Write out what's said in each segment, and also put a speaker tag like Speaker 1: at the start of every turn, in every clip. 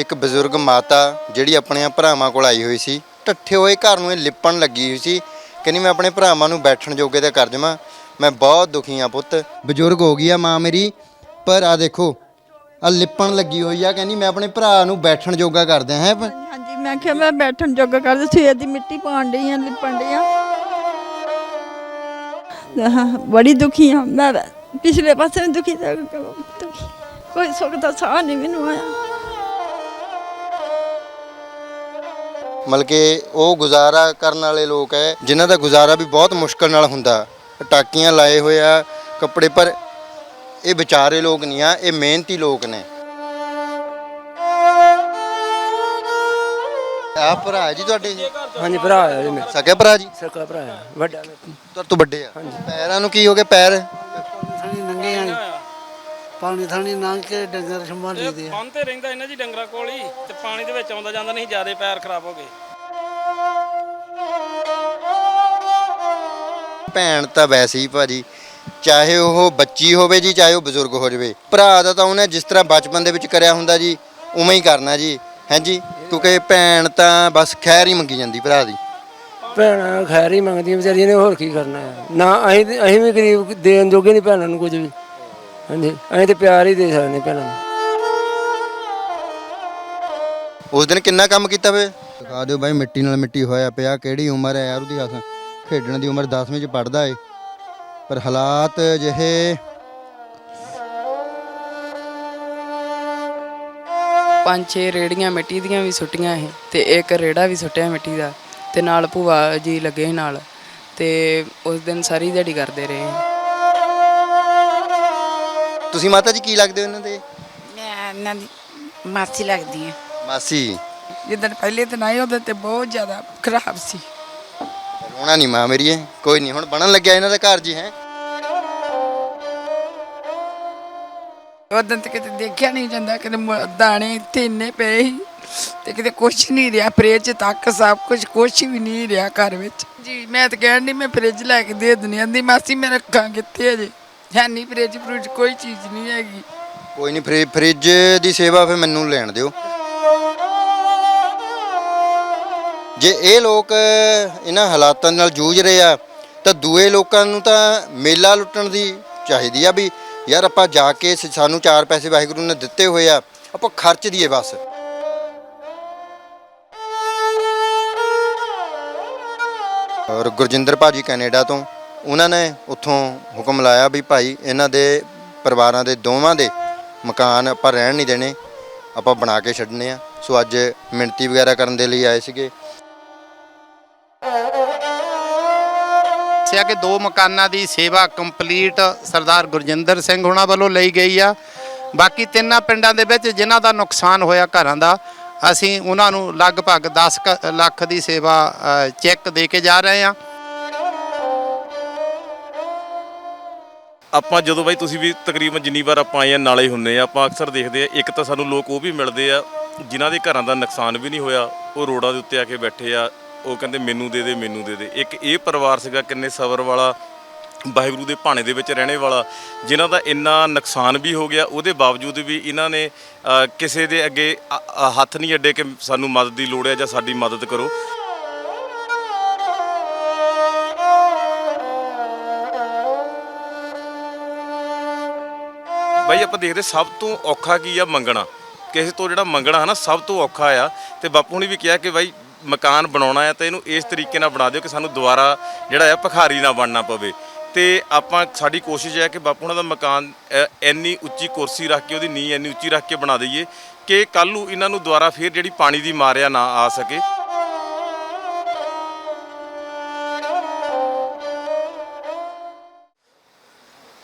Speaker 1: ਇੱਕ ਬਜ਼ੁਰਗ ਮਾਤਾ ਜਿਹੜੀ ਆਪਣੇ ਭਰਾਵਾਂ ਕੋਲ ਆਈ ਹੋਈ ਸੀ ਟੱਠੇ ਹੋਏ ਘਰ ਨੂੰ ਇਹ ਲਿਪਣ ਲੱਗੀ ਹੋਈ ਸੀ, ਕਹਿੰਦੀ ਮੈਂ ਆਪਣੇ ਭਰਾਵਾਂ ਨੂੰ ਬੈਠਣ ਜੋਗੇ ਤੇ ਕਰ ਜਾਵਾਂ ਮੈਂ ਬਹੁਤ ਦੁਖੀ ਆ ਪੁੱਤ। ਬਜ਼ੁਰਗ ਹੋ ਗਈ ਆ ਮਾਂ ਮੇਰੀ, ਪਰ ਆ ਦੇਖੋ ਆ ਲਿਪਣ ਲੱਗੀ ਹੋਈ ਆ, ਕਹਿੰਦੀ ਮੈਂ ਆਪਣੇ ਭਰਾ ਨੂੰ ਬੈਠਣ ਜੋਗਾ ਕਰ ਹੈ?
Speaker 2: ਹਾਂਜੀ ਮੈਂ ਕਿਹਾ ਮੈਂ ਬੈਠਣ ਜੋਗਾ ਕਰਦੀ ਸਵੇਰ ਦੀ ਮਿੱਟੀ ਪਾਉਣ ਡਈ ਆ, ਲਿਪਣ ਡਈ ਆ। ਬੜੀ ਦੁਖੀ ਆ, ਮੈਂ ਪਿਛਲੇ ਪਾਸੇ ਦੁਖੀ ਤਾਂ ਕੋਈ ਸੁੱਖ ਦਾ ਸਾਹ ਨਹੀਂ ਮੈਨੂੰ ਆਇਆ।
Speaker 1: ਮਤਲਬ ਕਿ ਉਹ ਗੁਜ਼ਾਰਾ ਕਰਨ ਵਾਲੇ ਲੋਕ ਹੈ ਜਿਨ੍ਹਾਂ ਦਾ ਗੁਜ਼ਾਰਾ ਵੀ ਬਹੁਤ ਮੁਸ਼ਕਲ ਨਾਲ ਹੁੰਦਾ। ਟਾਕੀਆਂ ਲਾਏ ਹੋਏ ਆ ਕੱਪੜੇ ਪਰ ਇਹ ਵਿਚਾਰੇ ਲੋਕ ਨਹੀਂ ਆ ਇਹ ਮਿਹਨਤੀ ਲੋਕ ਨੇ। ਆ ਭਰਾ ਜੀ ਤੁਹਾਡੇ
Speaker 3: ਹਾਂਜੀ ਭਰਾ ਆ ਜੀ ਮੇਰਾ।
Speaker 1: ਸਕੇ ਭਰਾ ਜੀ?
Speaker 3: ਸਕਾ ਭਰਾ ਆ ਵੱਡਾ
Speaker 1: ਤੁਹਾਡੇ ਤੋਂ ਵੱਡੇ ਆ। ਪੈਰਾਂ ਨੂੰ ਕੀ ਹੋ ਗਿਆ? ਪੈਰ?
Speaker 4: ਨੰਗੇ ਆ ਪਾਣੀ ਥਾਣੀ ਲੰਘ ਕੇ ਡੰਗਰ ਸੰਭਾਲੀ ਦੇ ਆ।
Speaker 5: ਬੰਨ ਤੇ ਰਹਿੰਦਾ ਇਹਨਾਂ ਜੀ ਡੰਗਰਾਂ ਕੋਲ ਹੀ ਤੇ ਪਾਣੀ ਦੇ ਵਿੱਚ ਆਉਂਦਾ ਜਾਂਦਾ ਨਹੀਂ ਜਿਆਦੇ ਪੈਰ ਖਰਾਬ ਹੋ ਗਏ।
Speaker 1: ਭੈਣ ਤਾਂ ਵੈਸੇ ਹੀ ਭਾਜੀ ਚਾਹੇ ਉਹ ਬੱਚੀ ਹੋਵੇ ਜੀ ਚਾਹੇ ਉਹ ਬਜ਼ੁਰਗ ਹੋ ਜਾਵੇ ਭਰਾ ਦਾ ਤਾਂ ਉਹਨੇ ਜਿਸ ਤਰ੍ਹਾਂ ਬਚਪਨ ਦੇ ਵਿੱਚ ਕਰਿਆ ਹੁੰਦਾ ਜੀ ਉਵੇਂ ਹੀ ਕਰਨਾ ਜੀ ਹਾਂਜੀ ਕਿਉਂਕਿ ਭੈਣ ਤਾਂ ਬਸ ਖੈਰ ਹੀ ਮੰਗੀ ਜਾਂਦੀ ਭਰਾ ਦੀ।
Speaker 3: ਭੈਣਾਂ ਖੈਰ ਹੀ ਮੰਗਦੀਆਂ ਵਿਚਾਰੀਆਂ ਨੇ ਹੋਰ ਕੀ ਕਰਨਾ ਹੈ? ਨਾ ਅਸੀਂ ਅਸੀਂ ਵੀ ਗਰੀਬ ਦੇਣ ਜੋਗੇ ਨਹੀਂ ਭੈਣਾਂ ਨੂੰ ਕੁਝ ਵੀ। ਹਾਂਜੀ। ਅਸੀਂ ਤੇ ਪਿਆਰ ਹੀ ਦੇ ਸਕਦੇ ਭੈਣਾਂ ਨੂੰ।
Speaker 1: ਉਸ ਦਿਨ ਕਿੰਨਾ ਕੰਮ ਕੀਤਾ ਵੇ? ਦਿਖਾ ਦਿਓ ਬਾਈ ਮਿੱਟੀ ਨਾਲ ਮਿੱਟੀ ਹੋਇਆ ਪਿਆ ਕਿਹੜੀ ਉਮਰ ਹੈ ਯਾਰ ਉਹਦੀ ਹੱਥ ਖੇਡਣ ਦੀ ਉਮਰ 10ਵੀਂ ਚ ਪੜਦਾ ਏ। ਪਰ ਹਾਲਾਤ ਜਿਹੇ
Speaker 6: ਪੰਜ ਛੇ ਰੇੜੀਆਂ ਮਿੱਟੀ ਦੀਆਂ ਵੀ ਸੁੱਟੀਆਂ ਇਹ ਤੇ ਇੱਕ ਰੇੜਾ ਵੀ ਸੁੱਟਿਆ ਮਿੱਟੀ ਦਾ ਤੇ ਨਾਲ ਭੂਆ ਜੀ ਲੱਗੇ ਸੀ ਨਾਲ ਤੇ ਉਸ ਦਿਨ ਸਾਰੀ ਦਿਹਾੜੀ ਕਰਦੇ ਰਹੇ।
Speaker 1: ਤੁਸੀਂ ਮਾਤਾ ਜੀ ਕੀ ਲੱਗਦੇ ਹੋ ਇਹਨਾਂ ਦੇ?
Speaker 7: ਮੈਂ ਇਹਨਾਂ ਦੀ ਮਾਸੀ ਲੱਗਦੀ ਆ
Speaker 1: ਮਾਸੀ।
Speaker 7: ਜਿੱਦਣ ਪਹਿਲੇ ਦਿਨ ਆਏ ਉਹਦੇ ਤੇ ਬਹੁਤ ਜ਼ਿਆਦਾ ਖਰਾਬ ਸੀ।
Speaker 1: ਰੋਣਾ ਨਹੀਂ ਮਾਂ ਮੇਰੀ ਕੋਈ ਨਹੀਂ ਹੁਣ ਬਣਨ ਲੱਗਿਆ ਇਹਨਾਂ ਦਾ ਘਰ ਜੀ ਹੈ।
Speaker 7: ਉਦੋਂ ਤੇ ਕਿਤੇ ਦੇਖਿਆ ਨਹੀਂ ਜਾਂਦਾ ਕਿਤੇ ਮ- ਦਾਣੇ ਇੱਥੇ ਇੰਨੇ ਪਏ ਸੀ ਤੇ ਕਿਤੇ ਕੁਛ ਨਹੀਂ ਰਿਹਾ ਫ੍ਰਿਜ ਤੱਕ ਸਭ ਕੁਝ ਕੁਛ ਵੀ ਨਹੀਂ ਰਿਹਾ ਘਰ ਵਿੱਚ। ਜੀ ਮੈਂ ਤਾਂ ਕਹਿਣ ਦੀ ਮੈਂ ਫ੍ਰਿਜ ਲੈ ਕੇ ਦੇ ਦਿੰਦੀ ਆਂਦੀ ਮਾਸੀ ਮੈਂ ਰੱਖਾਂ ਕਿੱਥੇ ਅਜੇ ਹੈ ਨਹੀਂ ਫ੍ਰਿਜ ਫ੍ਰਿਜ ਕੋਈ ਚੀਜ਼ ਨਹੀਂ ਹੈਗੀ।
Speaker 1: ਕੋਈ ਨਹੀਂ ਫ੍ਰਿ- ਫ੍ਰਿਜ ਦੀ ਸੇਵਾ ਫਿਰ ਮੈਨੂੰ ਲੈਣ ਦਿਓ। ਜੇ ਇਹ ਲੋਕ ਇਹਨਾਂ ਹਾਲਾਤਾਂ ਨਾਲ ਜੂਝ ਰਹੇ ਆ, ਤਾਂ ਦੂਏ ਲੋਕਾਂ ਨੂੰ ਤਾਂ ਮੇਲਾ ਲੁੱਟਣ ਦੀ ਚਾਹੀਦੀ ਆ ਵੀ, ਯਾਰ ਆਪਾਂ ਜਾ ਕੇ ਸਾਨੂੰ ਚਾਰ ਪੈਸੇ ਵਾਹਿਗੁਰੂ ਨੇ ਦਿੱਤੇ ਹੋਏ ਆ, ਆਪਾਂ ਖਰਚ ਦੀਏ ਬਸ। ਔਰ ਗੁਰਜਿੰਦਰ ਭਾਜੀ ਕੈਨੇਡਾ ਤੋਂ। ਉਹਨਾਂ ਨੇ ਉੱਥੋਂ ਹੁਕਮ ਲਾਇਆ ਵੀ ਭਾਈ ਇਹਨਾਂ ਦੇ ਪਰਿਵਾਰਾਂ ਦੇ ਦੋਵਾਂ ਦੇ ਮਕਾਨ ਆਪਾਂ ਰਹਿਣ ਨਹੀਂ ਦੇਣੇ, ਆਪਾਂ ਬਣਾ ਕੇ ਛੱਡਨੇ ਆ। ਸੋ ਅੱਜ ਮਿਣਤੀ ਵਗੈਰਾ ਕਰਨ ਦੇ ਲਈ ਆਏ ਸੀਗੇ।
Speaker 8: ਦੱਸਿਆ ਕਿ ਦੋ ਮਕਾਨਾਂ ਦੀ ਸੇਵਾ ਕੰਪਲੀਟ ਸਰਦਾਰ ਗੁਰਜਿੰਦਰ ਸਿੰਘ ਹੁਣਾਂ ਵੱਲੋਂ ਲਈ ਗਈ ਆ। ਬਾਕੀ ਤਿੰਨਾਂ ਪਿੰਡਾਂ ਦੇ ਵਿੱਚ ਜਿਨ੍ਹਾਂ ਦਾ ਨੁਕਸਾਨ ਹੋਇਆ ਘਰਾਂ ਦਾ, ਅਸੀਂ ਉਹਨਾਂ ਨੂੰ ਲਗਭਗ 10 ਕੁ ਲੱਖ ਦੀ ਸੇਵਾ ਚੈੱਕ ਦੇ ਕੇ ਜਾ ਰਹੇ ਹਾਂ
Speaker 9: ਆਪਾਂ ਜਦੋਂ ਬਾਈ ਤੁਸੀਂ ਵੀ ਤਕਰੀਬਨ ਜਿੰਨੀ ਵਾਰ ਆਪਾਂ ਆਏ ਆ, ਨਾਲੇ ਹੁੰਨੇ ਆ, ਆਪਾਂ ਅਕਸਰ ਦੇਖਦੇ ਆ, ਇੱਕ ਤਾਂ ਸਾਨੂੰ ਲੋਕ ਉਹ ਵੀ ਮਿਲਦੇ ਆ, ਜਿਨ੍ਹਾਂ ਦੇ ਘਰਾਂ ਦਾ ਨੁਕਸਾਨ ਵੀ ਨਹੀਂ ਹੋਇਆ, ਉਹ ਰੋਡਾਂ ਦੇ ਉੱਤੇ ਆ ਕੇ ਬੈਠੇ ਆ, ਉਹ ਕਹਿੰਦੇ ਮੈਨੂੰ ਦੇ ਦੇ, ਮੈਨੂੰ ਦੇ ਦੇ। ਇੱਕ ਇਹ ਪਰਿਵਾਰ ਸੀਗਾ ਕਿੰਨੇ ਸਬਰ ਵਾਲਾ, ਵਾਹਿਗੁਰੂ ਦੇ ਭਾਣੇ ਦੇ ਵਿੱਚ ਰਹਿਣੇ ਵਾਲਾ, ਜਿਨ੍ਹਾਂ ਦਾ ਇੰਨਾ ਨੁਕਸਾਨ ਵੀ ਹੋ ਗਿਆ, ਉਹਦੇ ਬਾਵਜੂਦ ਵੀ ਇਹਨਾਂ ਨੇ ਕਿਸੇ ਦੇ ਅੱਗੇ ਹੱਥ ਨਹੀਂ ਅੱਡੇ ਕਿ ਸਾਨੂੰ ਮਦਦ ਦੀ ਲੋੜ ਹੈ ਜਾਂ ਸਾਡੀ ਮਦਦ ਕਰੋ। ਬਾਈ ਆਪਾਂ ਦੇਖਦੇ ਸਭ ਤੋਂ ਔਖਾ ਕੀ ਆ ਮੰਗਣਾ? ਕਿਸੇ ਤੋਂ ਜਿਹੜਾ ਮੰਗਣਾ ਹੈ ਨਾ ਸਭ ਤੋਂ ਔਖਾ ਆ। ਤੇ ਬਾਪੂ ਨੇ ਵੀ ਕਿਹਾ ਕਿ ਬਾਈ ਮਕਾਨ ਬਣਾਉਣਾ ਹੈ ਤਾਂ ਇਹਨੂੰ ਇਸ ਤਰੀਕੇ ਨਾਲ ਬਣਾ ਦਿਓ ਕਿ ਸਾਨੂੰ ਦੁਬਾਰਾ ਜਿਹੜਾ ਆ ਭਖਾਰੀ ਨਾ ਬਣਨਾ ਪਵੇ। ਤੇ ਆਪਾਂ ਸਾਡੀ ਕੋਸ਼ਿਸ਼ ਹੈ ਕਿ ਬਾਪੂ ਉਹਨਾਂ ਦਾ ਮਕਾਨ ਅ, ਇੰਨੀ ਉੱਚੀ ਕੁਰਸੀ ਰੱਖ ਕੇ ਉਹਦੀ ਨੀਂਹ ਇੰਨੀ ਉੱਚੀ ਰੱਖ ਕੇ ਬਣਾ ਦਈਏ ਕਿ ਕੱਲ ਨੂੰ ਇਹਨਾਂ ਨੂੰ ਦੁਬਾਰਾ ਫੇਰ ਜਿਹੜੀ ਪਾਣੀ ਦੀ ਮਾਰਿਆ ਨਾ ਆ ਸਕੇ।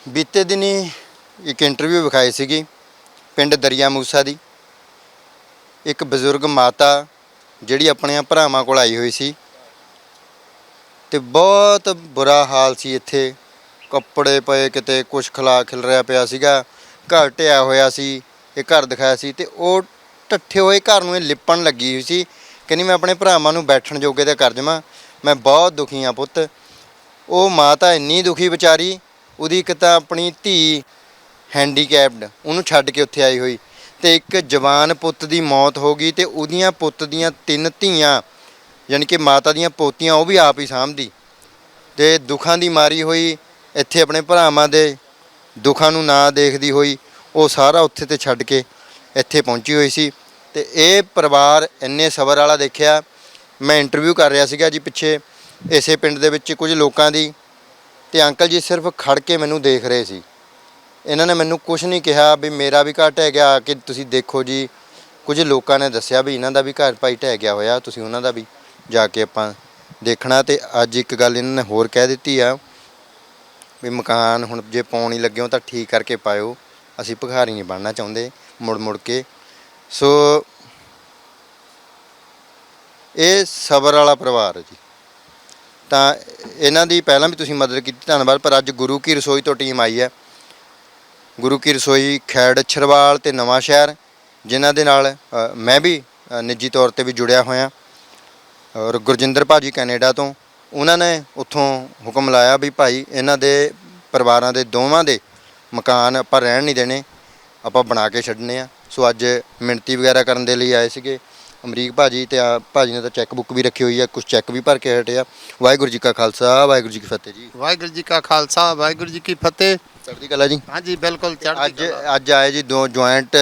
Speaker 1: ਬੀਤੇ ਦਿਨੀ ਇੱਕ ਇੰਟਰਵਿਊ ਵਿਖਾਈ ਸੀਗੀ ਪਿੰਡ ਦਰਿਆ ਮੂਸਾ ਦੀ। ਇੱਕ ਬਜ਼ੁਰਗ ਮਾਤਾ ਜਿਹੜੀ ਆਪਣੇ ਭਰਾਵਾਂ ਕੋਲ ਆਈ ਹੋਈ ਸੀ ਤੇ ਬਹੁਤ ਬੁਰਾ ਹਾਲ ਸੀ ਇੱਥੇ। ਕੱਪੜੇ ਪਏ ਕਿਤੇ, ਕੁਛ ਖਲਾ ਖਿਲ ਰਿਹਾ ਪਿਆ ਸੀਗਾ, ਘਰ ਢਿਆ ਹੋਇਆ ਸੀ, ਇਹ ਘਰ ਦਿਖਾਇਆ ਸੀ ਤੇ ਉਹ ਟੱਠੇ ਹੋਏ ਘਰ ਨੂੰ ਇਹ ਲਿਪਣ ਲੱਗੀ ਹੋਈ ਸੀ। ਕਹਿੰਦੀ, ਮੈਂ ਆਪਣੇ ਭਰਾਵਾਂ ਨੂੰ ਬੈਠਣ ਜੋਗੇ ਤੇ ਕਰ ਜਾਵਾਂ, ਮੈਂ ਬਹੁਤ ਦੁਖੀ ਆ ਪੁੱਤ। ਉਹ ਮਾਤਾ ਇੰਨੀ ਦੁਖੀ ਵਿਚਾਰੀ, ਉਹਦੀ ਇੱਕ ਤਾਂ ਆਪਣੀ ਧੀ ਹੈਂਡੀਕੈਪਡ ਉਹਨੂੰ ਛੱਡ ਕੇ ਉੱਥੇ ਆਈ ਹੋਈ। ਤੇ ਇੱਕ ਜਵਾਨ ਪੁੱਤ ਦੀ ਮੌਤ ਹੋ ਗਈ ਤੇ ਉਹਦੀਆਂ ਪੁੱਤ ਦੀਆਂ ਤਿੰਨ ਧੀਆਂ, ਯਾਨੀ ਕਿ ਮਾਤਾ ਦੀਆਂ ਪੋਤੀਆਂ, ਉਹ ਵੀ ਆਪ ਹੀ ਸਾਂਭਦੀ। ਤੇ ਦੁੱਖਾਂ ਦੀ ਮਾਰੀ ਹੋਈ, ਇੱਥੇ ਆਪਣੇ ਭਰਾਵਾਂ ਦੇ ਦੁੱਖਾਂ ਨੂੰ ਨਾ ਦੇਖਦੀ ਹੋਈ, ਉਹ ਸਾਰਾ ਉੱਥੇ ਤੇ ਛੱਡ ਕੇ ਇੱਥੇ ਪਹੁੰਚੀ ਹੋਈ ਸੀ। ਤੇ ਇਹ ਪਰਿਵਾਰ ਇੰਨੇ ਸਬਰ ਵਾਲਾ ਦੇਖਿਆ, ਮੈਂ ਇੰਟਰਵਿਊ ਕਰ ਰਿਹਾ ਸੀਗਾ ਜੀ ਪਿੱਛੇ, ਇਸੇ ਪਿੰਡ ਦੇ ਵਿੱਚ ਕੁਝ ਲੋਕਾਂ ਦੀ, ਤੇ ਅੰਕਲ ਜੀ ਸਿਰਫ ਖੜ ਕੇ ਮੈਨੂੰ ਦੇਖ ਰਹੇ ਸੀ। ਇਹਨਾਂ ਨੇ ਮੈਨੂੰ ਕੁਝ ਨਹੀਂ ਕਿਹਾ ਵੀ ਮੇਰਾ ਵੀ ਘਰ ਢਹਿ ਗਿਆ, ਕਿ ਤੁਸੀਂ ਦੇਖੋ ਜੀ, ਕੁਝ ਲੋਕਾਂ ਨੇ ਦੱਸਿਆ ਵੀ ਇਹਨਾਂ ਦਾ ਵੀ ਘਰ ਭਾਈ ਢਹਿ ਗਿਆ ਹੋਇਆ, ਤੁਸੀਂ ਉਹਨਾਂ ਦਾ ਵੀ ਜਾ ਕੇ ਆਪਾਂ ਦੇਖਣਾ। ਤੇ ਅੱਜ ਇੱਕ ਗੱਲ ਇਹਨਾਂ ਨੇ ਹੋਰ ਕਹਿ ਦਿੱਤੀ ਆ ਵੀ ਮਕਾਨ ਹੁਣ ਜੇ ਪਾਉਣ ਹੀ ਲੱਗੇ ਹੋ ਤਾਂ ਠੀਕ ਕਰਕੇ ਪਾਇਓ, ਅਸੀਂ ਭਿਖਾਰੀ ਨਹੀਂ ਬਣਨਾ ਚਾਹੁੰਦੇ ਮੁੜ ਮੁੜ ਕੇ। ਸੋ ਇਹ ਸਬਰ ਵਾਲਾ ਪਰਿਵਾਰ ਹੈ ਜੀ। ਤਾਂ ਇਹਨਾਂ ਦੀ ਪਹਿਲਾਂ ਵੀ ਤੁਸੀਂ ਮਦਦ ਕੀਤੀ, ਧੰਨਵਾਦ, ਪਰ ਅੱਜ ਗੁਰੂ ਕੀ ਰਸੋਈ ਤੋਂ ਟੀਮ ਆਈ ਹੈ। ਗੁਰੂ ਕੀ ਰਸੋਈ ਖੈੜ ਛਰਵਾਲ ਤੇ ਨਵਾਂ ਸ਼ਹਿਰ, ਜਿਨ੍ਹਾਂ ਦੇ ਨਾਲ ਮੈਂ ਵੀ ਨਿੱਜੀ ਤੌਰ ਤੇ ਵੀ ਜੁੜਿਆ ਹੋਇਆ। ਔਰ ਗੁਰਜਿੰਦਰ ਭਾਜੀ ਕੈਨੇਡਾ ਤੋਂ, ਉਹਨਾਂ ਨੇ ਉੱਥੋਂ ਹੁਕਮ ਲਾਇਆ ਵੀ ਭਾਈ ਇਹਨਾਂ ਦੇ ਪਰਿਵਾਰਾਂ ਦੇ ਦੋਵਾਂ ਦੇ ਮਕਾਨ ਆਪਾਂ ਰਹਿਣ ਨਹੀਂ ਦੇਣੇ, ਆਪਾਂ ਬਣਾ ਕੇ ਛੱਡਣੇ ਆ। ਸੋ ਅੱਜ ਮਿਣਤੀ ਵਗੈਰਾ ਕਰਨ ਦੇ ਲਈ ਆਏ ਸੀਗੇ। ਅਮਰੀਕ ਭਾਜੀ ਤੇ ਆ, ਭਾਜੀ ਨੇ ਤਾਂ ਚੈੱਕ ਬੁੱਕ ਵੀ ਰੱਖੀ ਹੋਈ ਆ ਕੁਝ ਚੈੱਕ ਵੀ ਭਰ ਕੇ ਹਟਿਆ ਵਾਹਿਗੁਰੂ ਜੀ ਕਾ ਖਾਲਸਾ, ਵਾਹਿਗੁਰੂ ਜੀ ਕੀ ਫਤਿਹ ਜੀ।
Speaker 8: ਵਾਹਿਗੁਰੂ ਜੀ ਕਾ ਖਾਲਸਾ, ਵਾਹਿਗੁਰੂ ਜੀ ਕੀ ਫਤਿਹ।
Speaker 1: ਚੜ੍ਹਦੀ ਕਲਾ ਜੀ?
Speaker 8: ਹਾਂਜੀ ਬਿਲਕੁਲ ਚੜ੍ਹਦੀ
Speaker 1: ਅੱਜ
Speaker 8: ਕਲਾ।
Speaker 1: ਅੱਜ ਆਏ ਜੀ ਦੋ ਜੁਆਇੰਟ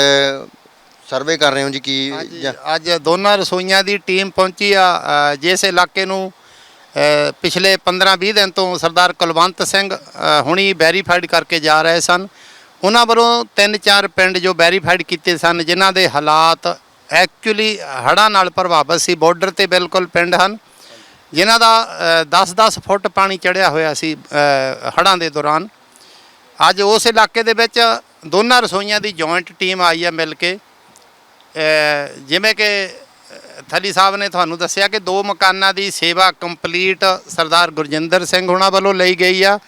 Speaker 1: ਸਰਵੇ ਕਰ ਰਹੇ ਹੋ ਜੀ ਕੀ
Speaker 8: ਹਾਂਜੀ ਅੱਜ ਦੋਨਾਂ ਰਸੋਈਆਂ ਦੀ ਟੀਮ ਪਹੁੰਚੀ ਆ ਅ, ਜਿਸ ਇਲਾਕੇ ਨੂੰ ਅ, ਪਿਛਲੇ 15-20 ਦਿਨ ਤੋਂ ਸਰਦਾਰ ਕੁਲਵੰਤ ਸਿੰਘ ਅ, ਹੁਣੀ ਵੈਰੀਫਾਈਡ ਕਰਕੇ ਜਾ ਰਹੇ ਸਨ। ਉਹਨਾਂ ਵੱਲੋਂ ਤਿੰਨ ਚਾਰ ਪਿੰਡ ਜੋ ਵੈਰੀਫਾਈਡ ਕੀਤੇ ਸਨ ਜਿਨ੍ਹਾਂ ਦੇ ਹਾਲਾਤ ਐਕਚੁਅਲੀ ਹੜ੍ਹਾਂ ਨਾਲ ਪ੍ਰਭਾਵਿਤ ਸੀ ਬਾਰਡਰ ਤੇ ਬਿਲਕੁਲ ਪਿੰਡ ਹਨ। ਜਿਨ੍ਹਾਂ ਦਾ 10-10 ਫੁੱਟ ਪਾਣੀ ਚੜਿਆ ਹੋਇਆ ਸੀ ਅ, ਹੜ੍ਹਾਂ ਦੇ ਦੌਰਾਨ। ਅੱਜ ਉਸ ਇਲਾਕੇ ਦੇ ਵਿੱਚ ਦੋਨਾਂ ਰਸੋਈਆਂ ਦੀ ਜੁਆਇੰਟ ਟੀਮ ਆਈ ਹੈ ਮਿਲ ਕੇ। ਜਿਵੇਂ ਕਿ ਅ, ਥਲੀ ਸਾਹਿਬ ਨੇ ਤੁਹਾਨੂੰ ਦੱਸਿਆ ਕਿ ਦੋ ਮਕਾਨਾਂ ਦੀ ਸੇਵਾ ਕੰਪਲੀਟ ਸਰਦਾਰ ਗੁਰਜਿੰਦਰ ਸਿੰਘ ਹੁਣਾਂ ਵੱਲੋਂ ਲਈ ਗਈ ਆ।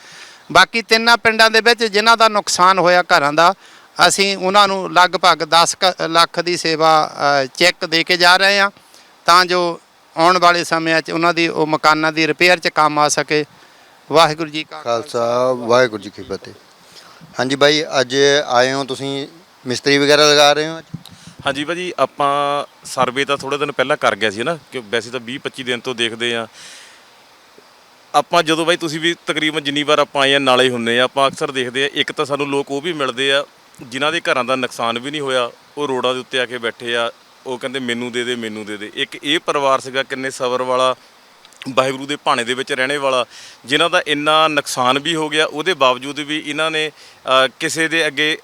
Speaker 8: ਬਾਕੀ ਤਿੰਨਾਂ ਪਿੰਡਾਂ ਦੇ ਵਿੱਚ ਜਿਨ੍ਹਾਂ ਦਾ ਨੁਕਸਾਨ ਹੋਇਆ ਘਰਾਂ ਦਾ ਅਸੀਂ ਉਹਨਾਂ ਨੂੰ ਲਗਭਗ 10 ਕੁ ਲੱਖ ਦੀ ਸੇਵਾ ਚੈੱਕ ਦੇ ਕੇ ਜਾ ਰਹੇ ਹਾਂ ਤਾਂ ਜੋ ਆਉਣ ਵਾਲੇ ਸਮਿਆਂ 'ਚ ਉਹਨਾਂ ਦੀ ਉਹ ਮਕਾਨਾਂ ਦੀ ਰਿਪੇਅਰ 'ਚ ਕੰਮ ਆ ਸਕੇ। ਵਾਹਿਗੁਰੂ ਜੀ ਕਾ
Speaker 1: ਖਾਲਸਾ ਵਾਹਿਗੁਰੂ ਜੀ ਕੀ ਫਤਿਹ। ਹਾਂਜੀ ਬਾਈ, ਅੱਜ ਆਏ ਹੋ ਤੁਸੀਂ, ਮਿਸਤਰੀ ਵਗੈਰਾ ਲਗਾ ਰਹੇ ਹੋ ਅੱਜ?
Speaker 9: ਹਾਂਜੀ ਭਾਜੀ, ਆਪਾਂ ਸਰਵੇ ਤਾਂ ਥੋੜੇ ਦਿਨ ਪਹਿਲਾਂ ਕਰ ਗਿਆ ਸੀ ਨਾ ਕਿ ਵੈਸੇ ਤਾਂ 20 25 ਦਿਨ ਤੋਂ ਦੇਖਦੇ ਆ ਆਪਾਂ ਜਦੋਂ ਬਾਈ ਤੁਸੀਂ ਵੀ ਤਕਰੀਬਨ ਜਿੰਨੀ ਵਾਰ ਆਪਾਂ ਆਏ ਆ ਨਾਲੇ ਹੀ ਹੁੰਨੇ ਆ ਆਪਾਂ ਅਕਸਰ ਦੇਖਦੇ ਆ ਇੱਕ ਤਾਂ ਸਾਨੂੰ ਲੋਕ ਉਹ ਵੀ ਮਿਲਦੇ ਆ, ਜਿਨ੍ਹਾਂ ਦੇ ਘਰਾਂ ਦਾ ਨੁਕਸਾਨ ਵੀ ਨਹੀਂ ਹੋਇਆ, ਉਹ ਰੋਡਾਂ ਦੇ ਉੱਤੇ ਆ ਕੇ ਬੈਠੇ ਆ, ਉਹ ਕਹਿੰਦੇ ਮੈਨੂੰ ਦੇ ਦੇ, ਮੈਨੂੰ ਦੇ ਦੇ। ਇੱਕ ਇਹ ਪਰਿਵਾਰ ਸੀਗਾ, ਕਿੰਨੇ ਸਬਰ ਵਾਲਾ ਵਾਹਿਗੁਰੂ ਦੇ ਭਾਣੇ ਦੇ ਵਿੱਚ ਰਹਿਣੇ ਵਾਲਾ, ਜਿਨ੍ਹਾਂ ਦਾ ਇੰਨਾ ਨੁਕਸਾਨ ਵੀ ਹੋ ਗਿਆ, ਉਹਦੇ ਬਾਵਜੂਦ ਵੀ ਇਹਨਾਂ ਨੇ ਕਿਸੇ ਦੇ ਅੱਗੇ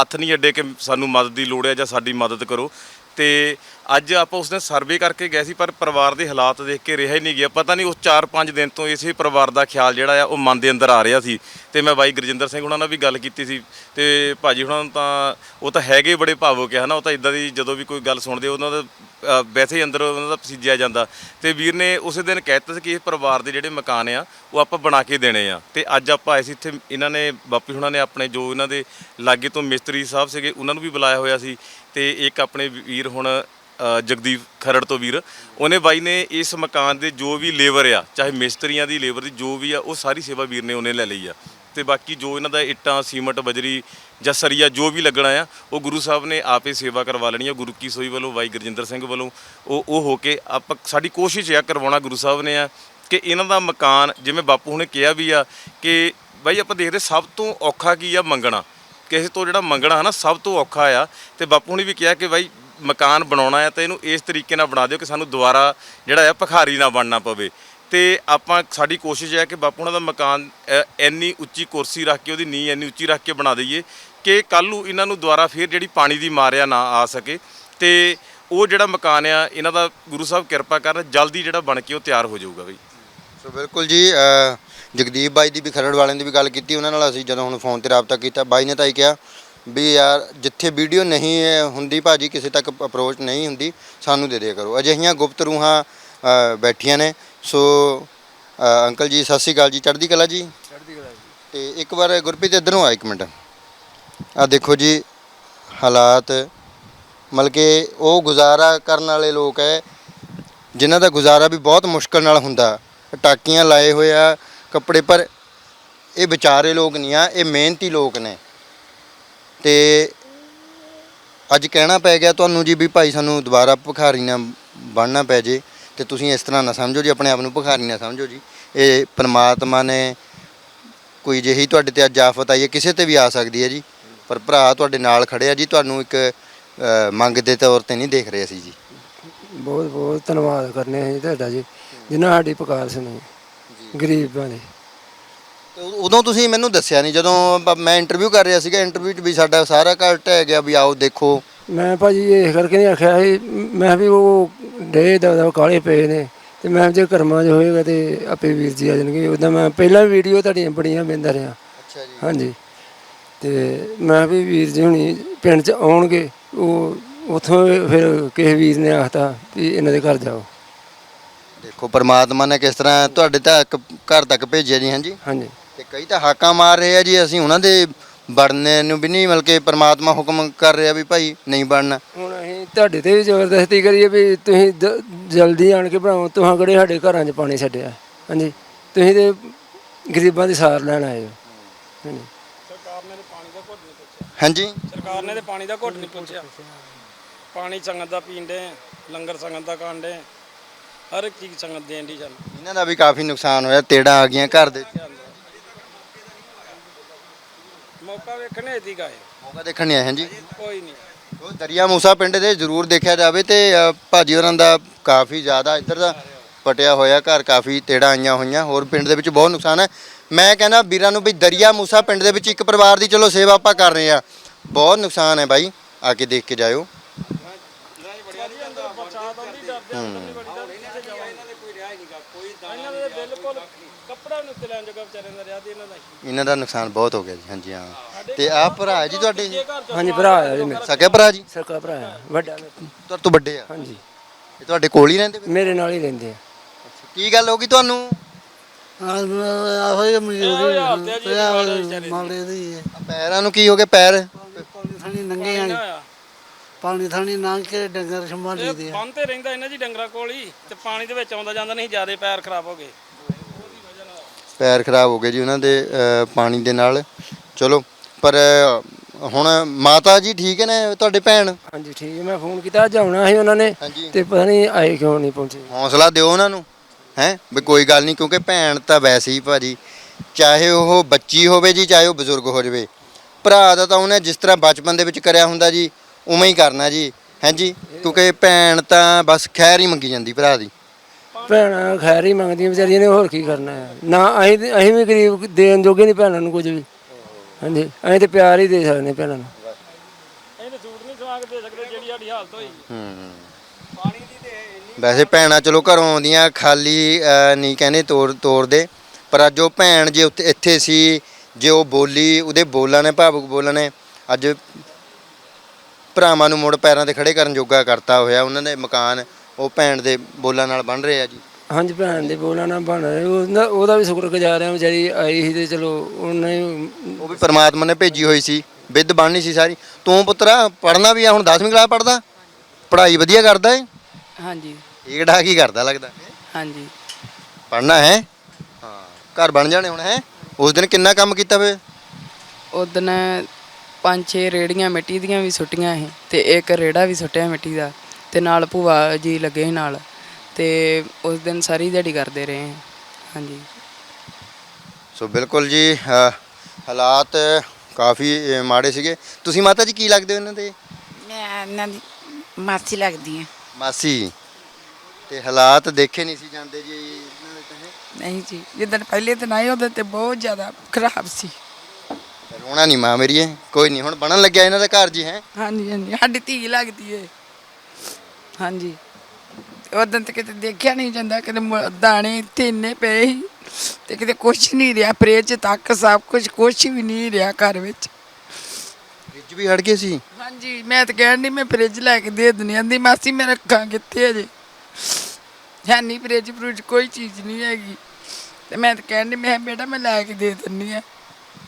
Speaker 9: ਹੱਥ ਨਹੀਂ ਅੱਡੇ ਕਿ ਸਾਨੂੰ ਮਦਦ ਦੀ ਲੋੜ ਹੈ ਜਾਂ ਸਾਡੀ ਮਦਦ ਕਰੋ। ਤੇ ਅੱਜ ਆਪਾਂ ਉਸ ਦਿਨ ਸਰਵੇ ਕਰਕੇ ਗਏ ਸੀ, ਪਰ ਪਰਿਵਾਰ ਦੇ ਹਾਲਾਤ ਦੇਖ ਕੇ ਰਿਹਾ ਹੀ ਨਹੀਂ ਗਿਆ। ਪਤਾ ਨਹੀਂ ਉਸ 4-5 ਦਿਨ ਤੋਂ ਇਸੇ ਪਰਿਵਾਰ ਦਾ ਖਿਆਲ ਜਿਹੜਾ ਆ, ਉਹ ਮਨ ਦੇ ਅੰਦਰ ਆ ਰਿਹਾ ਸੀ। ਤੇ ਮੈਂ ਬਾਈ ਗੁਰਜਿੰਦਰ ਸਿੰਘ ਉਹਨਾਂ ਨਾਲ ਵੀ ਗੱਲ ਕੀਤੀ ਸੀ। ਤੇ ਭਾਜੀ ਹੁਣਾਂ ਨੂੰ ਤਾਂ, ਉਹ ਤਾਂ ਹੈਗੇ ਬੜੇ ਭਾਵੁਕ ਆ, ਹਨਾ? ਉਹ ਤਾਂ ਇਦਾਂ ਦੀ ਜਦੋਂ ਵੀ ਕੋਈ ਗੱਲ ਸੁਣਦੇ, ਉਹਨਾਂ ਦਾ ਅ, ਵੈਸੇ ਹੀ ਅੰਦਰ ਉਹਨਾਂ ਦਾ ਪਸੀਜਿਆ ਜਾਂਦਾ। ਤੇ ਵੀਰ ਨੇ ਉਸੇ ਦਿਨ ਕਹਿ ਦਿੱਤਾ ਸੀ ਕਿ ਇਸ ਪਰਿਵਾਰ ਦੇ ਜਿਹੜੇ ਮਕਾਨ ਆ ਉਹ ਆਪਾਂ ਬਣਾ ਕੇ ਦੇਣੇ ਆ। ਤੇ ਅੱਜ ਆਪਾਂ ਆਏ ਸੀ ਇੱਥੇ ਇਹਨਾਂ ਨੇ ਬਾਪੀ ਹੁਣਾਂ ਨੇ ਆਪਣੇ ਜੋ ਇਹਨਾਂ ਦੇ ਲਾਗੇ ਤੋਂ ਮਿਸਤਰੀ ਸਾਹਿਬ ਸੀਗੇ ਉਹਨਾਂ ਨੂੰ ਵੀ ਬੁਲਾਇਆ ਹੋਇਆ ਸੀ। ਤੇ ਇੱਕ ਆਪਣੇ ਵੀਰ ਹੁਣ ਅ, ਜਗਦੀਪ ਖਰੜ ਤੋਂ ਵੀਰ ਉਹਨੇ ਬਾਈ ਨੇ ਇਸ ਮਕਾਨ ਦੇ ਜੋ ਵੀ ਲੇਬਰ ਆ ਚਾਹੇ ਮਿਸਤਰੀਆਂ ਦੀ ਲੇਬਰ ਦੀ ਜੋ ਵੀ ਆ ਉਹ ਸਾਰੀ ਸੇਵਾ ਵੀਰ ਨੇ ਉਹਨੇ ਲੈ ਲਈ ਆ। ਤੇ ਬਾਕੀ ਜੋ ਇਹਨਾਂ ਦਾ ਇੱਟਾਂ, ਸੀਮਟ, ਬਜਰੀ ਜਾਂ ਸਰੀਆ ਜੋ ਵੀ ਲੱਗਣਾ ਆ, ਉਹ ਗੁਰੂ ਸਾਹਿਬ ਨੇ ਆਪੇ ਸੇਵਾ ਕਰਵਾ ਲੈਣੀ ਆ। ਗੁਰੂ ਕੀ ਸੋਈ ਵੱਲੋਂ ਬਾਈ ਗੁਰਜਿੰਦਰ ਸਿੰਘ ਵੱਲੋਂ ਉਹ ਉਹ ਹੋ ਕੇ ਆਪਾਂ ਸਾਡੀ ਕੋਸ਼ਿਸ਼ ਆ ਕਰਵਾਉਣਾ ਗੁਰੂ ਸਾਹਿਬ ਨੇ ਆ ਕਿ ਇਹਨਾਂ ਦਾ ਮਕਾਨ, ਜਿਵੇਂ ਬਾਪੂ ਨੇ ਕਿਹਾ ਵੀ ਆ ਕਿ ਬਾਈ ਆਪਾਂ ਦੇਖਦੇ ਸਭ ਤੋਂ ਔਖਾ ਕੀ ਆ ਮੰਗਣਾ। ਕਿਸੇ ਤੋਂ ਜਿਹੜਾ ਮੰਗਣਾ ਹੈ ਨਾ ਸਭ ਤੋਂ ਔਖਾ ਆ। ਤੇ ਬਾਪੂ ਨੇ ਵੀ ਕਿਹਾ ਕਿ ਬਾਈ ਮਕਾਨ ਬਣਾਉਣਾ ਹੈ ਤਾਂ ਇਹਨੂੰ ਇਸ ਤਰੀਕੇ ਨਾਲ ਬਣਾ ਦਿਓ ਕਿ ਸਾਨੂੰ ਦੁਬਾਰਾ ਜਿਹੜਾ ਆ ਭਖਾਰੀ ਨਾ ਬਣਨਾ ਪਵੇ। ਤੇ ਆਪਾਂ ਸਾਡੀ ਕੋਸ਼ਿਸ਼ ਹੈ ਕਿ ਬਾਪੂ ਉਹਨਾਂ ਦਾ ਮਕਾਨ ਅ, ਇੰਨੀ ਉੱਚੀ ਕੁਰਸੀ ਰੱਖ ਕੇ ਉਹਦੀ ਨੀਂਹ ਇੰਨੀ ਉੱਚੀ ਰੱਖ ਕੇ ਬਣਾ ਦਈਏ ਕਿ ਕੱਲ ਨੂੰ ਇਹਨਾਂ ਨੂੰ ਦੁਬਾਰਾ ਫਿਰ ਜਿਹੜੀ ਪਾਣੀ ਦੀ ਮਾਰਿਆ ਨਾ ਆ ਸਕੇ। ਤੇ ਉਹ ਜਿਹੜਾ ਮਕਾਨ ਆ ਇਹਨਾਂ ਦਾ ਗੁਰੂ ਸਾਹਿਬ ਕਿਰਪਾ ਕਰਨ ਜਲਦੀ ਜਿਹੜਾ ਬਣ ਕੇ ਉਹ ਤਿਆਰ ਹੋ ਜਾਊਗਾ ਬਈ।
Speaker 1: ਸੋ ਬਿਲਕੁਲ ਜੀ ਅ, ਜਗਦੀਪ ਬਾਈ ਦੀ ਵੀ ਖਰੜ ਵਾਲਿਆਂ ਦੀ ਵੀ ਗੱਲ ਕੀਤੀ ਉਹਨਾਂ ਨਾਲ ਅਸੀਂ ਜਦੋਂ ਹੁਣ ਫੋਨ ਤੇ ਰਾਬਤਾ ਕੀਤਾ ਬਾਈ ਨੇ ਤਾਂ ਇਹ ਕਿਹਾ ਵੀ ਯਾਰ ਜਿੱਥੇ ਵੀਡੀਓ ਨਹੀਂ ਹੈ ਹੁੰਦੀ ਭਾਜੀ ਕਿਸੇ ਤੱਕ ਅਪਰੋਚ ਨਹੀਂ ਹੁੰਦੀ ਸਾਨੂੰ ਦੇ ਦਿਆ ਕਰੋ। ਅਜਿਹੀਆਂ ਗੁਪਤ ਰੂਹਾਂ ਬੈਠੀਆਂ ਨੇ। ਸੋ ਅ, ਅੰਕਲ ਜੀ ਸਤਿ ਸ਼੍ਰੀ ਅਕਾਲ ਜੀ। ਚੜ੍ਹਦੀ ਕਲਾ ਜੀ?
Speaker 3: ਚੜ੍ਹਦੀ ਕਲਾ
Speaker 1: ਤੇ ਇੱਕ ਵਾਰ ਗੁਰਪ੍ਰੀਤ ਇੱਧਰੋਂ ਆ ਇੱਕ ਮਿੰਟ। ਆ ਦੇਖੋ ਜੀ ਹਾਲਾਤ। ਮਤਲਬ ਕਿ ਉਹ ਗੁਜ਼ਾਰਾ ਕਰਨ ਵਾਲੇ ਲੋਕ ਹੈ ਜਿਨ੍ਹਾਂ ਦਾ ਗੁਜ਼ਾਰਾ ਵੀ ਬਹੁਤ ਮੁਸ਼ਕਲ ਨਾਲ ਹੁੰਦਾ। ਟਾਕੀਆਂ ਲਾਏ ਹੋਏ ਆ ਕੱਪੜੇ ਪਰ ਇਹ ਵਿਚਾਰੇ ਲੋਕ ਨਹੀਂ ਆ ਇਹ ਮਿਹਨਤੀ ਲੋਕ ਨੇ। ਤੇ ਅੱਜ ਕਹਿਣਾ ਪੈ ਗਿਆ ਤੁਹਾਨੂੰ ਜੀ ਵੀ ਭਾਈ ਸਾਨੂੰ ਦੁਬਾਰਾ ਭਿਖਾਰੀ ਨਾ ਬਣਨਾ ਪੈ ਜੇ। ਤੇ ਤੁਸੀਂ ਇਸ ਤਰ੍ਹਾਂ ਨਾ ਸਮਝੋ ਜੀ ਆਪਣੇ ਆਪ ਨੂੰ ਭਿਖਾਰੀ ਨਾ ਸਮਝੋ ਜੀ। ਇਹ ਪ੍ਰਮਾਤਮਾ ਨੇ ਕੋਈ ਜਿਹੀ ਤੁਹਾਡੇ ਤੇ ਅੱਜ ਆਫਤ ਆਈ ਹੈ ਕਿਸੇ ਤੇ ਵੀ ਆ ਸਕਦੀ ਹੈ ਜੀ। ਪਰ ਭਰਾ ਤੁਹਾਡੇ ਨਾਲ ਖੜਿਆ ਜੀ ਤੁਹਾਨੂੰ ਇੱਕ ਅ, ਮੰਗ ਦੇ ਤੌਰ ਤੇ ਨਹੀਂ ਦੇਖ ਰਹੇ ਅਸੀਂ ਜੀ।
Speaker 3: ਬਹੁਤ ਬਹੁਤ ਧੰਨਵਾਦ ਕਰਨੇ ਆ ਜੀ ਤੁਹਾਡਾ ਜੀ ਜਿਨ੍ਹਾਂ ਸਾਡੀ ਪੁਕਾਰ ਸੁਣੀ। ਗਰੀਬਾਂ ਦੀ
Speaker 1: ਤੇ ਉ- ਉਦੋਂ ਤੁਸੀਂ ਮੈਨੂੰ ਦੱਸਿਆ ਨਹੀਂ ਜਦੋਂ ਬ- ਮੈਂ ਇੰਟਰਵਿਊ ਕਰ ਰਿਹਾ ਸੀਗਾ ਇੰਟਰਵਿਊ 'ਚ ਵੀ ਸਾਡਾ ਸਾਰਾ ਘਰ ਢਹਿ ਗਿਆ ਵੀ ਆਓ ਦੇਖੋ।
Speaker 3: ਮੈਂ ਭਾਜੀ ਇਹ ਕਰਕੇ ਨਹੀਂ ਆਖਿਆ ਸੀ ਮੈਂ ਵੀ ਉਹ ਡੇ ਦਾ ਦਾ ਕਾਲੇ ਪਏ ਨੇ ਤੇ ਮੈਂ ਜੇ ਕਰਮਾਂ 'ਚ ਹੋਏਗਾ ਤੇ ਆਪੇ ਵੀਰ ਜੀ ਆ ਜਾਣਗੇ। ਉਦਾਂ ਮੈਂ ਪਹਿਲਾਂ ਵੀਡੀਓ ਤੁਹਾਡੀਆਂ ਬੜੀਆਂ ਵੇਂਦਾ ਰਿਹਾ।
Speaker 1: ਅੱਛਾ ਜੀ।
Speaker 3: ਹਾਂਜੀ। ਤੇ ਮੈਂ ਵੀ ਵੀਰ ਜੀ ਹੁਣੀ ਪਿੰਡ 'ਚ ਆਉਣਗੇ ਉਹ ਉਥੋਂ ਫਿਰ ਕਿਸੇ ਵੀਰ ਨੇ ਆਖਤਾ ਵੀ ਇਹਨਾਂ ਦੇ ਘਰ ਜਾਓ।
Speaker 1: ਦੇਖੋ ਪਰਮਾਤਮਾ ਨੇ ਕਿਸ ਤਰ੍ਹਾਂ ਤੁਹਾਡੇ ਤੱਕ ਘਰ ਤੱਕ ਭੇਜਿਆ ਜੀ ਹਾਂਜੀ?
Speaker 3: ਹਾਂਜੀ।
Speaker 1: ਤੇ ਕਈ ਤਾਂ ਹਾਕਾਂ ਮਾਰ ਰਹੇ ਆ ਜੀ ਅਸੀਂ ਉਹਨਾਂ ਦੇ ਵੜਨੇ ਨੂੰ ਵੀ ਨਹੀਂ ਬਲਕਿ ਪਰਮਾਤਮਾ ਹੁਕਮ ਕਰ ਰਿਹਾ ਵੀ ਭਾਈ ਨਹੀਂ ਬਣਨਾ।
Speaker 3: ਹੁਣ ਅਸੀਂ ਤੁਹਾਡੇ ਤੇ ਵੀ ਜ਼ਬਰਦਸਤੀ ਕਰੀਏ ਵੀ ਤੁਸੀਂ ਦ- ਜਲਦੀ ਆਣ ਕੇ ਬਣਾਓ ਤੁਹਾਂ ਕਿਹੜੇ ਸਾਡੇ ਘਰਾਂ 'ਚ ਪਾਣੀ ਛੱਡਿਆ? ਹਾਂਜੀ ਤੁਸੀਂ ਤੇ ਗਰੀਬਾਂ ਦੀ ਸਾਰ ਲੈਣ ਆਏ ਹੋ। ਹਾਂਜੀ।
Speaker 5: ਸਰਕਾਰ ਨੇ ਤੇ ਪਾਣੀ ਦਾ ਘੁੱਟ ਨਹੀਂ ਪੁੱਛਿਆ।
Speaker 1: ਹਾਂਜੀ।
Speaker 5: ਸਰਕਾਰ ਨੇ ਤੇ ਪਾਣੀ ਦਾ ਘੁੱਟ ਨਹੀਂ ਪੁੱਛਿਆ। ਪਾਣੀ ਸੰਗਤ ਦਾ ਪੀਂਦੇ ਲੰਗਰ ਸੰਗਤ ਦਾ ਕਾਂਡੇ ਹਰ ਇੱਕ ਚੀਜ਼ ਸੰਗਤ ਦੇਣ ਦੀ ਸਾਨੂੰ
Speaker 1: ਇਹਨਾਂ ਦਾ ਵੀ ਕਾਫੀ ਨੁਕਸਾਨ ਹੋਇਆ ਤੇੜਾਂ ਆ ਗਈਆਂ ਘਰ ਦੇ
Speaker 5: ਮੌਕਾ ਵੇਖਣੇ ਦੀ ਗਾਏ
Speaker 1: ਮੌਕਾ ਦੇਖਣ ਨਹੀਂ ਆਏ ਹਾਂਜੀ।
Speaker 5: ਕੋਈ ਨਹੀਂ।
Speaker 1: ਉਹ ਦਰਿਆ ਮੂਸਾ ਪਿੰਡ ਦੇ ਜ਼ਰੂਰ ਦੇਖਿਆ ਜਾਵੇ ਤੇ ਅ, ਭਾਜੀ ਹੋਰਾਂ ਦਾ ਕਾਫੀ ਜ਼ਿਆਦਾ ਇੱਧਰ ਦਾ ਪਟਿਆ ਹੋਇਆ ਘਰ ਕਾਫੀ ਤੇੜਾਂ ਆਈਆਂ ਹੋਈਆਂ ਹੋਰ ਪਿੰਡ ਦੇ ਵਿੱਚ ਬਹੁਤ ਨੁਕਸਾਨ ਹੈ। ਮੈਂ ਕਹਿੰਦਾ ਵੀਰਾਂ ਨੂੰ ਵੀ ਦਰਿਆ ਮੂਸਾ ਪਿੰਡ ਦੇ ਵਿੱਚ ਇੱਕ ਪਰਿਵਾਰ ਦੀ ਚਲੋ ਸੇਵਾ ਆਪਾਂ ਕਰ ਰਹੇ ਆ ਬਹੁਤ ਨੁਕਸਾਨ ਹੈ ਬਾਈ ਆ ਕੇ ਦੇਖ ਕੇ ਜਾਇਓ
Speaker 5: ਦੇ ਬਿਲਕੁਲ ਕੱਪੜਾ ਨੂੰ ਉੱਤੇ ਲੈਣ ਜੋਗਾ ਵਿਚਾਰਿਆਂ ਦਾ ਰਿਆ ਤੇ ਇਹਨਾਂ ਦਾ ਹੀ।
Speaker 1: ਇਹਨਾਂ ਦਾ ਨੁਕਸਾਨ ਬਹੁਤ ਹੋ ਗਿਆ ਜੀ ਹਾਂਜੀ ਹਾਂ। ਤੇ ਆਹ ਭਰਾ ਹੈ ਜੀ ਤੁਹਾਡੇ?
Speaker 3: ਹਾਂਜੀ ਭਰਾ ਆ ਜੀ ਮੇਰਾ।
Speaker 1: ਸਕਿਆ ਭਰਾ ਜੀ?
Speaker 3: ਸਰਕਾ ਭਰਾ ਆ, ਵੱਡਾ ਮੇਰੇ।
Speaker 1: ਤੁਹਾਡੇ ਤੋਂ ਵੱਡੇ ਆ?
Speaker 3: ਹਾਂਜੀ।
Speaker 1: ਇਹ ਤੁਹਾਡੇ ਕੋਲ ਹੀ ਰਹਿੰਦੇ?
Speaker 3: ਮੇਰੇ ਨਾਲ ਹੀ ਰਹਿੰਦੇ ਆ।
Speaker 1: ਕੀ ਗੱਲ ਹੋ ਗਈ ਤੁਹਾਨੂੰ?
Speaker 4: ਆਹੋ ਇਹ ਮਜ਼ਦੂਰੀ
Speaker 5: ਹਾਲਤ ਹੈ ਜੀ ਇਹਦੇ ਮਾੜੇ ਵਿਚਾਰੇ ਦੀ।
Speaker 4: ਮਾਲੇ ਦੀ ਹੈ
Speaker 1: ਪੈਰਾਂ ਨੂੰ ਕੀ ਹੋ ਗਿਆ ਪੈਰ?
Speaker 4: ਪਾਣੀ ਥਾਣੀ ਨੰਗੇ
Speaker 5: ਹੋਇਆ।
Speaker 4: ਪਾਣੀ ਥਾਣੀ ਲੰਘ ਕੇ ਡੰਗਰ ਸੰਭਾਲੀ ਦੇ
Speaker 5: ਇਹ ਬੰਨ ਤੇ ਰਹਿੰਦਾ ਇਹਨਾਂ ਜੀ ਡੰਗਰਾਂ ਕੋਲ ਹੀ ਤੇ ਪਾਣੀ ਦੇ ਵਿੱਚ ਆਉਂਦਾ ਜਾਂਦਾ ਨਹੀਂ ਜਿਆਦੇ ਪੈਰ ਖਰਾਬ ਹੋ ਗਏ।
Speaker 1: ਪੈਰ ਖਰਾਬ ਹੋ ਗਏ ਜੀ ਉਹਨਾਂ ਦੇ ਅ, ਪਾਣੀ ਦੇ ਨਾਲ। ਚਲੋ ਪਰ ਅ, ਹੁਣ ਮਾਤਾ ਜੀ ਠੀਕ ਨੇ ਤੁਹਾਡੇ ਭੈਣ?
Speaker 3: ਹਾਂਜੀ ਠੀਕ। ਹੈ ਮੈਂ ਫੋਨ ਕੀਤਾ ਅੱਜ ਆਉਣਾ ਸੀ ਉਹਨਾਂ ਨੇ
Speaker 1: ਹਾਂਜੀ।
Speaker 3: ਤੇ ਪਤਾ ਨਹੀਂ ਆਏ ਕਿਉਂ ਨਹੀਂ ਪਹੁੰਚੇ।
Speaker 1: ਹੌਸਲਾ ਦਿਓ ਉਹਨਾਂ ਨੂੰ ਹੈ? ਵੀ ਕੋਈ ਗੱਲ ਨਹੀਂ ਕਿਉਂਕਿ ਭੈਣ ਤਾਂ ਵੈਸੇ ਹੀ ਭਾਜੀ ਚਾਹੇ ਉਹ ਬੱਚੀ ਹੋਵੇ ਜੀ ਚਾਹੇ ਉਹ ਬਜ਼ੁਰਗ ਹੋ ਜਾਵੇ। ਭਰਾ ਦਾ ਤਾਂ ਉਹਨੇ ਜਿਸ ਤਰ੍ਹਾਂ ਬਚਪਨ ਦੇ ਵਿੱਚ ਕਰਿਆ ਹੁੰਦਾ ਜੀ ਉਵੇਂ ਹੀ ਕਰਨਾ ਜੀ ਹਾਂਜੀ ਕਿਉਂਕਿ ਭੈਣ ਤਾਂ ਬਸ ਖੈਰ ਹੀ ਮੰਗੀ ਜਾਂਦੀ ਭਰਾ ਦੀ।
Speaker 3: ਭੈਣਾਂ ਖੈਰ ਹੀ ਮੰਗਦੀਆਂ ਵਿਚਾਰੀਆਂ ਨੇ ਹੋਰ ਕੀ ਕਰਨਾ ਹੈ? ਨਾ ਅਸੀਂ ਤੇ- ਅਸੀਂ ਵੀ ਗਰੀਬ ਦੇਣ ਜੋਗੇ ਨਹੀਂ ਭੈਣਾਂ ਨੂੰ ਕੁਝ ਵੀ। ਹਾਂਜੀ ਅਸੀਂ ਤੇ ਪਿਆਰ ਹੀ ਦੇ ਸਕਦੇ ਭੈਣਾਂ ਨੂੰ।
Speaker 5: ਤਾਂ ਸੂਟ ਨਹੀਂ ਸਵਾ ਕੇ ਦੇ ਸਕਦੇ ਜਿਹੜੀ ਸਾਡੀ ਹਾਲਤ ਹੋਈ।
Speaker 1: ਹੂੰ। ਵੈਸੇ ਭੈਣਾਂ ਚਲੋ ਘਰੋਂ ਆਉਂਦੀਆਂ ਖਾਲੀ ਅਹ, ਨਹੀਂ ਕਹਿੰਦੇ ਤੋੜ ਤੋੜਦੇ ਪਰ ਅੱਜ ਉਹ ਭੈਣ ਜੇ ਉੱਥੇ ਇੱਥੇ ਸੀ ਜੇ ਉਹ ਬੋਲੀ ਉਹਦੇ ਬੋਲਾਂ ਨੇ ਭਾਵੁਕ ਬੋਲਾਂ ਨੇ ਅੱਜ ਭਰਾਵਾਂ ਨੂੰ ਮੁੜ ਪੈਰਾਂ ਤੇ ਖੜੇ ਕਰਨ ਜੋਗਾ ਕਰਤਾ ਹੋਇਆ ਉਹਨਾਂ ਦੇ ਮਕਾਨ ਉਹ ਭੈਣ ਦੇ ਬੋਲਾਂ ਨਾਲ ਬਣ ਰਹੇ ਆ ਜੀ?
Speaker 3: ਹਾਂਜੀ ਭੈਣ ਦੇ ਬੋਲਾਂ ਨਾਲ ਬਣ ਰਹੇ। ਉਹਦਾ ਉਹਦਾ ਵੀ ਸ਼ੁਕਰ ਗੁਜ਼ਾਰ ਹਾਂ ਵਿਚਾਰੀ ਆਈ ਸੀ ਤੇ ਚਲੋ ਉਹਨੇ
Speaker 1: ਉਹ ਵੀ ਪਰਮਾਤਮਾ ਨੇ ਭੇਜੀ ਹੋਈ ਸੀ। ਵਿਦ ਬਣਨੀ ਸੀ ਸਾਰੀ। ਤੂੰ ਪੁੱਤਰਾ ਪੜਨਾ ਵੀ ਆ ਹੁਣ 10ਵੀਂ ਕਲਾਸ ਪੜਦਾ ਪੜ੍ਹਾਈ ਵਧੀਆ ਕਰਦਾ ਏ?
Speaker 6: ਹਾਂਜੀ।
Speaker 1: ਇਹ ਡਾ ਕੀ ਕਰਦਾ ਲੱਗਦਾ?
Speaker 6: ਹਾਂਜੀ।
Speaker 1: ਪੜਨਾ ਹੈ? ਹਾਂ ਘਰ ਬਣ ਜਾਣੇ ਹੁਣ ਹੈ? ਉਸ ਦਿਨ ਕਿੰਨਾ ਕੰਮ ਕੀਤਾ ਵੇ
Speaker 6: ਉਦਣ ਪੰਜ ਛੇ ਰੇੜੀਆਂ ਮਿੱਟੀ ਦੀਆਂ ਵੀ ਸੁੱਟੀਆਂ ਸੀ ਤੇ ਇੱਕ ਰੇੜਾ ਵੀ ਸੁੱਟਿਆ ਮਿੱਟੀ ਦਾ। ਤੇ ਨਾਲ ਭੂਆ ਜੀ ਲੱਗੇ ਸੀ ਨਾਲ ਤੇ ਉਸ ਦਿਨ ਸਾਰੀ ਦਿਹਾੜੀ ਕਰਦੇ ਰਹੇ। ਹਾਂਜੀ।
Speaker 1: ਸੋ ਬਿਲਕੁਲ ਜੀ ਅ, ਹਾਲਾਤ ਕਾਫੀ ਅ, ਮਾੜੇ ਸੀਗੇ। ਤੁਸੀਂ ਮਾਤਾ ਜੀ ਕੀ ਲੱਗਦੇ ਹੋ ਇਹਨਾਂ ਦੇ?
Speaker 7: ਮੈਂ ਇਹਨਾਂ ਦੀ ਮਾਸੀ ਲੱਗਦੀ ਹਾਂ।
Speaker 1: ਮਾਸੀ। ਤੇ ਹਾਲਾਤ ਦੇਖੇ ਨਹੀਂ ਸੀ ਜਾਂਦੇ ਜੀ ਇਹਨਾਂ ਦੇ ਤਾਂ ਹੈਂ।
Speaker 7: ਨਹੀਂ ਜੀ ਜਿੱਦਣ ਪਹਿਲੇ ਦਿਨ ਆਏ ਉਹਦੇ ਤੇ ਬਹੁਤ ਜ਼ਿਆਦਾ ਖਰਾਬ ਸੀ।
Speaker 1: ਰੋਣਾ ਨਹੀਂ ਮਾਂ ਮੇਰੀ ਇਹ। ਕੋਈ ਨਹੀਂ ਹੁਣ ਬਣਨ ਲੱਗਿਆ ਇਹਨਾਂ ਦਾ ਘਰ ਜੀ ਹੈ?
Speaker 7: ਹਾਂਜੀ ਹਾਂਜੀ ਸਾਡੀ ਧੀ ਲੱਗਦੀ ਏ। ਹਾਂਜੀ। ਉਦੋਂ ਤੇ ਕਿਤੇ ਦੇਖਿਆ ਨਹੀਂ ਜਾਂਦਾ ਕਿਤੇ ਮੁ- ਦਾਣੇ ਇੱਥੇ ਇੰਨੇ ਪਏ ਸੀ ਤੇ ਕਿਤੇ ਕੁਛ ਨਹੀਂ ਰਿਹਾ ਫ੍ਰਿਜ ਤੱਕ ਸਭ ਕੁਝ ਕੁਛ ਵੀ ਨਹੀਂ ਰਿਹਾ ਘਰ ਵਿੱਚ।
Speaker 1: ਫ੍ਰਿਜ ਵੀ ਹੜ ਗਏ ਸੀ?
Speaker 7: ਹਾਂਜੀ ਮੈਂ ਤਾਂ ਕਹਿਣ ਦੀ ਮੈਂ ਫ੍ਰਿਜ ਲੈ ਕੇ ਦੇ ਦਿੰਦੀ ਆਂਦੀ ਮਾਸੀ ਮੈਂ ਰੱਖਾਂ ਕਿੱਥੇ ਅਜੇ ਹੈ ਨਹੀਂ ਫ੍ਰਿਜ ਫਰੂਜ ਕੋਈ ਚੀਜ਼ ਨਹੀਂ ਹੈਗੀ। ਤੇ ਮੈਂ ਤਾਂ ਕਹਿਣ ਦੀ ਮੈਂ ਕਿਹਾ, ਬੇਟਾ ਮੈਂ ਲੈ ਕੇ ਦੇ ਦਿੰਦੀ ਆ।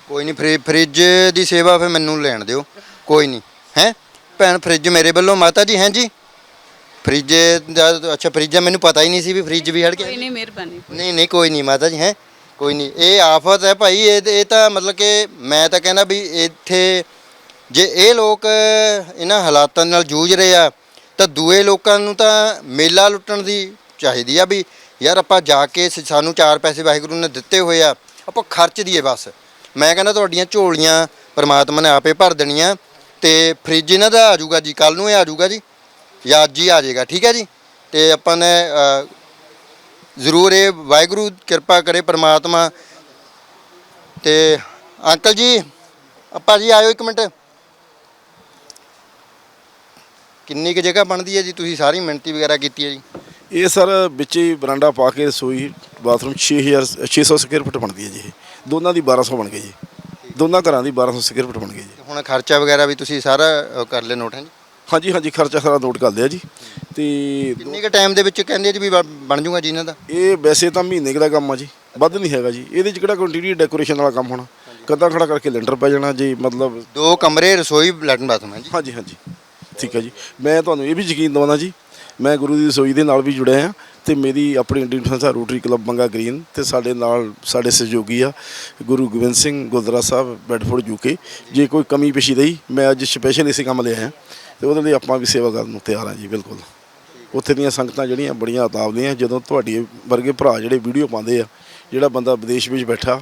Speaker 1: ਕੋਈ ਨਹੀਂ ਫ੍ਰਿ- ਫ੍ਰਿਜ ਦੀ ਸੇਵਾ ਫਿਰ ਮੈਨੂੰ ਲੈਣ ਦਿਓ ਕੋਈ ਨਹੀਂ ਹੈ? ਭੈਣ ਫ੍ਰਿਜ ਮੇਰੇ ਵੱਲੋਂ ਮਾਤਾ ਜੀ ਹੈ ਜੀ? ਫ੍ਰਿਜ ਦਾ ਅੱਛਾ ਫ੍ਰਿਜ ਦਾ ਮੈਨੂੰ ਪਤਾ ਹੀ ਨਹੀਂ ਸੀ ਵੀ ਫ੍ਰਿਜ ਵੀ ਹੜ ਗਿਆ।
Speaker 6: ਨਹੀਂ ਮਿਹਰਬਾਨੀ
Speaker 1: ਨਹੀਂ ਨਹੀਂ ਕੋਈ ਨਹੀਂ ਮਾਤਾ ਜੀ ਹੈ ਕੋਈ ਨਹੀਂ। ਇਹ ਆਫਤ ਹੈ ਭਾਈ ਇਹ ਇਹ ਤਾਂ ਮਤਲਬ ਕਿ ਮੈਂ ਤਾਂ ਕਹਿੰਦਾ ਵੀ ਇੱਥੇ ਜੇ ਇਹ ਲੋਕ ਇਹਨਾਂ ਹਾਲਾਤਾਂ ਨਾਲ ਜੂਝ ਰਹੇ ਆ ਤਾਂ ਦੂਏ ਲੋਕਾਂ ਨੂੰ ਤਾਂ ਮੇਲਾ ਲੁੱਟਣ ਦੀ ਚਾਹੀਦੀ ਆ ਵੀ ਯਾਰ ਆਪਾਂ ਜਾ ਕੇ ਸ- ਸਾਨੂੰ ਚਾਰ ਪੈਸੇ ਵਾਹਿਗੁਰੂ ਨੇ ਦਿੱਤੇ ਹੋਏ ਆ ਆਪਾਂ ਖਰਚ ਦਈਏ ਬਸ। ਮੈਂ ਕਹਿੰਦਾ ਤੁਹਾਡੀਆਂ ਝੋਲੀਆਂ ਪ੍ਰਮਾਤਮਾ ਨੇ ਆਪੇ ਭਰ ਦੇਣੀਆਂ ਤੇ ਫ੍ਰਿਜ ਇਹਨਾਂ ਦਾ ਆ ਜਾਊਗਾ ਜੀ ਕੱਲ ਨੂੰ ਇਹ ਆ ਜਾਊਗਾ ਜੀ। ਜਾਂ ਅੱਜ ਹੀ ਆ ਜਾਏਗਾ ਠੀਕ ਹੈ ਜੀ? ਤੇ ਆਪਾਂ ਨੇ ਜ਼ਰੂਰ ਇਹ ਵਾਹਿਗੁਰੂ ਕਿਰਪਾ ਕਰੇ ਪ੍ਰਮਾਤਮਾ। ਤੇ ਅੰਕਲ ਜੀ ਆਪਾਂ ਜੀ ਆਇਓ ਇੱਕ ਮਿੰਟ। ਕਿੰਨੀ ਕੁ ਜਗ੍ਹਾ ਬਣਦੀ ਹੈ ਜੀ? ਤੁਸੀਂ ਸਾਰੀ ਮਿਹਨਤੀ ਵਗੈਰਾ ਕੀਤੀ ਹੈ ਜੀ।
Speaker 10: ਇਹ ਸਰ ਵਿੱਚ ਹੀ ਬਰਾਂਡਾ ਪਾ ਕੇ ਰਸੋਈ ਬਾਥਰੂਮ 6000 600 ਸਕੁਅਰ ਫੁੱਟ ਬਣਦੀ ਹੈ ਜੀ ਇਹ। ਦੋਨਾਂ ਦੀ 1200 ਬਣ ਗਈ ਜੀ। ਦੋਨਾਂ ਘਰਾਂ ਦੀ 1200 ਸਕੁਅਰ ਫੁੱਟ ਬਣ ਗਈ ਜੀ।
Speaker 1: ਹੁਣ ਖਰਚਾ ਵਗੈਰਾ ਵੀ ਤੁਸੀਂ ਸਾਰਾ ਅ, ਕਰ ਲੈ ਨੋਟ ਹੈ ਜੀ?
Speaker 10: ਹਾਂਜੀ ਹਾਂਜੀ ਖਰਚਾ ਸਾਰਾ ਨੋਟ ਕਰ ਲਿਆ ਜੀ। ਤੇ
Speaker 1: ਕਿੰਨੇ ਕੁ ਟਾਈਮ ਦੇ ਵਿੱਚ ਕਹਿੰਦੇ ਜੀ ਵੀ ਬਣ- ਬਣ ਜਾਊਗਾ ਜੀ ਇਹਨਾਂ ਦਾ?
Speaker 10: ਇਹ ਵੈਸੇ ਤਾਂ ਮਹੀਨੇ ਕੁ ਦਾ ਕੰਮ ਆ ਜੀ ਵੱਧ ਨਹੀਂ ਹੈਗਾ ਜੀ। ਇਹਦੇ ਚ ਕਿਹੜਾ ਇੰਟੀਰੀਅਰ ਡੈਕੋਰੇਸ਼ਨ ਵਾਲਾ ਕੰਮ ਹੋਣਾ? ਕੱਦਾ ਖੜਾ ਕਰਕੇ ਲੈਂਟਰ ਪੈ ਜਾਣਾ ਜੀ ਮਤਲਬ
Speaker 1: ਦੋ ਕਮਰੇ ਰਸੋਈ ਲੈਟਰਨ ਬਾਥਰੂਮ ਹੈ ਜੀ।
Speaker 10: ਹਾਂਜੀ ਹਾਂਜੀ। ਠੀਕ ਹੈ ਜੀ। ਮੈਂ ਤੁਹਾਨੂੰ ਇਹ ਵੀ ਯਕੀਨ ਦਵਾਉਂਦਾ ਜੀ ਮੈਂ ਗੁਰੂ ਦੀ ਰਸੋਈ ਦੇ ਨਾਲ ਵੀ ਜੁੜਿਆ ਹਾਂ ਤੇ ਮੇਰੀ ਆਪਣੀ ਇੰਡੀਅਨ ਸੰਸਥਾ ਰੋਟਰੀ ਕਲੱਬ ਬੰਗਾ ਗ੍ਰੀਨ ਤੇ ਸਾਡੇ ਨਾਲ ਸਾਡੇ ਸਹਿਯੋਗੀ ਆ ਗੁਰੂ ਗੋਬਿੰਦ ਸਿੰਘ ਗੁਰਦੁਆਰਾ ਸਾਹਿਬ ਬੈਡਫੋਰਡ ਯੂਕੇ ਜੇ ਕੋਈ ਕਮੀ ਪੇਸ਼ੀ ਰਹੀ ਮੈਂ ਅੱਜ ਸਪੈਸ਼ਲ ਇਸੇ ਕੰਮ ਲਿਆ ਹਾਂ। ਤੇ ਉਹਦੇ ਲਈ ਆਪਾਂ ਵੀ ਸੇਵਾ ਕਰਨ ਨੂੰ ਤਿਆਰ ਹਾਂ ਜੀ ਬਿਲਕੁਲ। ਉੱਥੇ ਦੀਆਂ ਸੰਗਤਾਂ ਜਿਹੜੀਆਂ ਬੜੀਆਂ ਉਤਾਵਲੀਆਂ ਜਦੋਂ ਤੁਹਾਡੀ ਵਰਗੇ ਭਰਾ ਜਿਹੜੇ ਵੀਡੀਓ ਪਾਉਂਦੇ ਆ ਜਿਹੜਾ ਬੰਦਾ ਵਿਦੇਸ਼ ਵਿੱਚ ਬੈਠਾ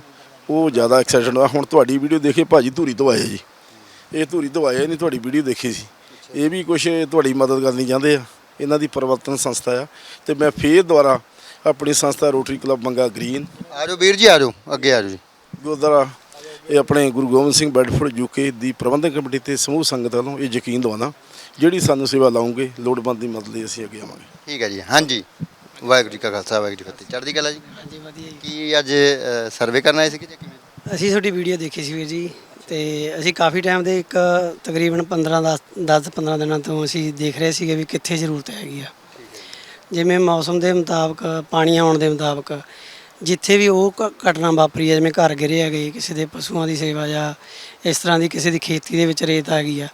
Speaker 10: ਉਹ ਜ਼ਿਆਦਾ ਐਕਸਾਈਟਡ ਹੋਇਆ ਹੁਣ ਤੁਹਾਡੀ ਵੀਡੀਓ ਦੇਖੇ ਭਾਜੀ ਧੂਰੀ ਤੋਂ ਆਏ ਜੀ। ਇਹ ਧੂਰੀ ਤੋਂ ਆਏ ਨਹੀਂ ਤੁਹਾਡੀ ਵੀਡੀਓ ਦੇਖੀ ਸੀ। ਇਹ ਵੀ ਕੁਝ ਤੁਹਾਡੀ ਮਦਦ ਕਰਨੀ ਚਾਹੁੰਦੇ ਆ। ਇਹਨਾਂ ਦੀ ਪਰਿਵਰਤਨ ਸੰਸਥਾ ਆ। ਤੇ ਮੈਂ ਫੇਰ ਦੁਆਰਾ ਆਪਣੀ ਸੰਸਥਾ ਰੋਟਰੀ ਕਲੱਬ ਮੰਗਾ ਗ੍ਰੀਨ।
Speaker 1: ਆ ਜਾਓ ਵੀਰ ਜੀ ਆ ਜਾਓ ਅੱਗੇ ਆ ਜਾਓ ਜੀ।
Speaker 10: ਗੁਰਦੁਆਰਾ ਇਹ ਆਪਣੇ ਗੁਰੂ ਗੋਬਿੰਦ ਸਿੰਘ ਬੈਡਫੋਰਡ ਯੂਕੇ ਦੀ ਪ੍ਰਬੰਧਕ ਕਮੇਟੀ ਤੇ ਸਮੂਹ ਸੰਗਤ ਵੱਲੋਂ ਇਹ ਯਕੀਨ ਦਵਾਉਣਾ ਜਿਹੜੀ ਸਾਨੂੰ ਸੇਵਾ ਲਾਉਂਗੇ ਲੋੜਵੰਦ ਦੀ ਮਦਦ ਲਈ ਅਸੀਂ ਅੱਗੇ ਆਵਾਂਗੇ।
Speaker 1: ਠੀਕ ਹੈ ਜੀ ਹਾਂਜੀ। ਵਾਹਿਗੁਰੂ ਜੀ ਕਾ ਖਾਲਸਾ ਵਾਹਿਗੁਰੂ ਜੀ ਕੀ ਫਤਿਹ। ਚੜ੍ਹਦੀ ਕਲਾ ਜੀ?
Speaker 11: ਹਾਂਜੀ ਵਧੀਆ ਜੀ।
Speaker 1: ਕੀ ਅੱਜ ਸਰਵੇ ਕਰਨ ਆਏ ਸੀ ਕਿ ਜਾਂ ਕਿਵੇਂ?
Speaker 11: ਅਸੀਂ ਤੁਹਾਡੀ ਵੀਡੀਓ ਦੇਖੀ ਸੀ ਵੀਰ ਜੀ ਤੇ ਅਸੀਂ ਕਾਫੀ ਟਾਈਮ ਦੇ ਇੱਕ ਤਕਰੀਬਨ 15 10 15 ਦਿਨਾਂ ਤੋਂ ਅਸੀਂ ਦੇਖ ਰਹੇ ਸੀਗੇ ਵੀ ਕਿੱਥੇ ਜ਼ਰੂਰਤ ਹੈਗੀ ਆ। ਜਿਵੇਂ ਮੌਸਮ ਦੇ ਮੁਤਾਬਕ ਪਾਣੀ ਆਉਣ ਦੇ ਮੁਤਾਬਕ ਜਿੱਥੇ ਵੀ ਉਹ ਘ- ਘਟਨਾ ਵਾਪਰੀ ਹੈ, ਜਿਵੇਂ ਘਰ ਗਿਰੇ ਹੈਗੇ, ਕਿਸੇ ਦੇ ਪਸ਼ੂਆਂ ਦੀ ਸੇਵਾ ਜਾਂ ਇਸ ਤਰ੍ਹਾਂ ਦੀ ਕਿਸੇ ਦੀ ਖੇਤੀ ਦੇ ਵਿੱਚ ਰੇਤ ਆ ਗਈ ਆ,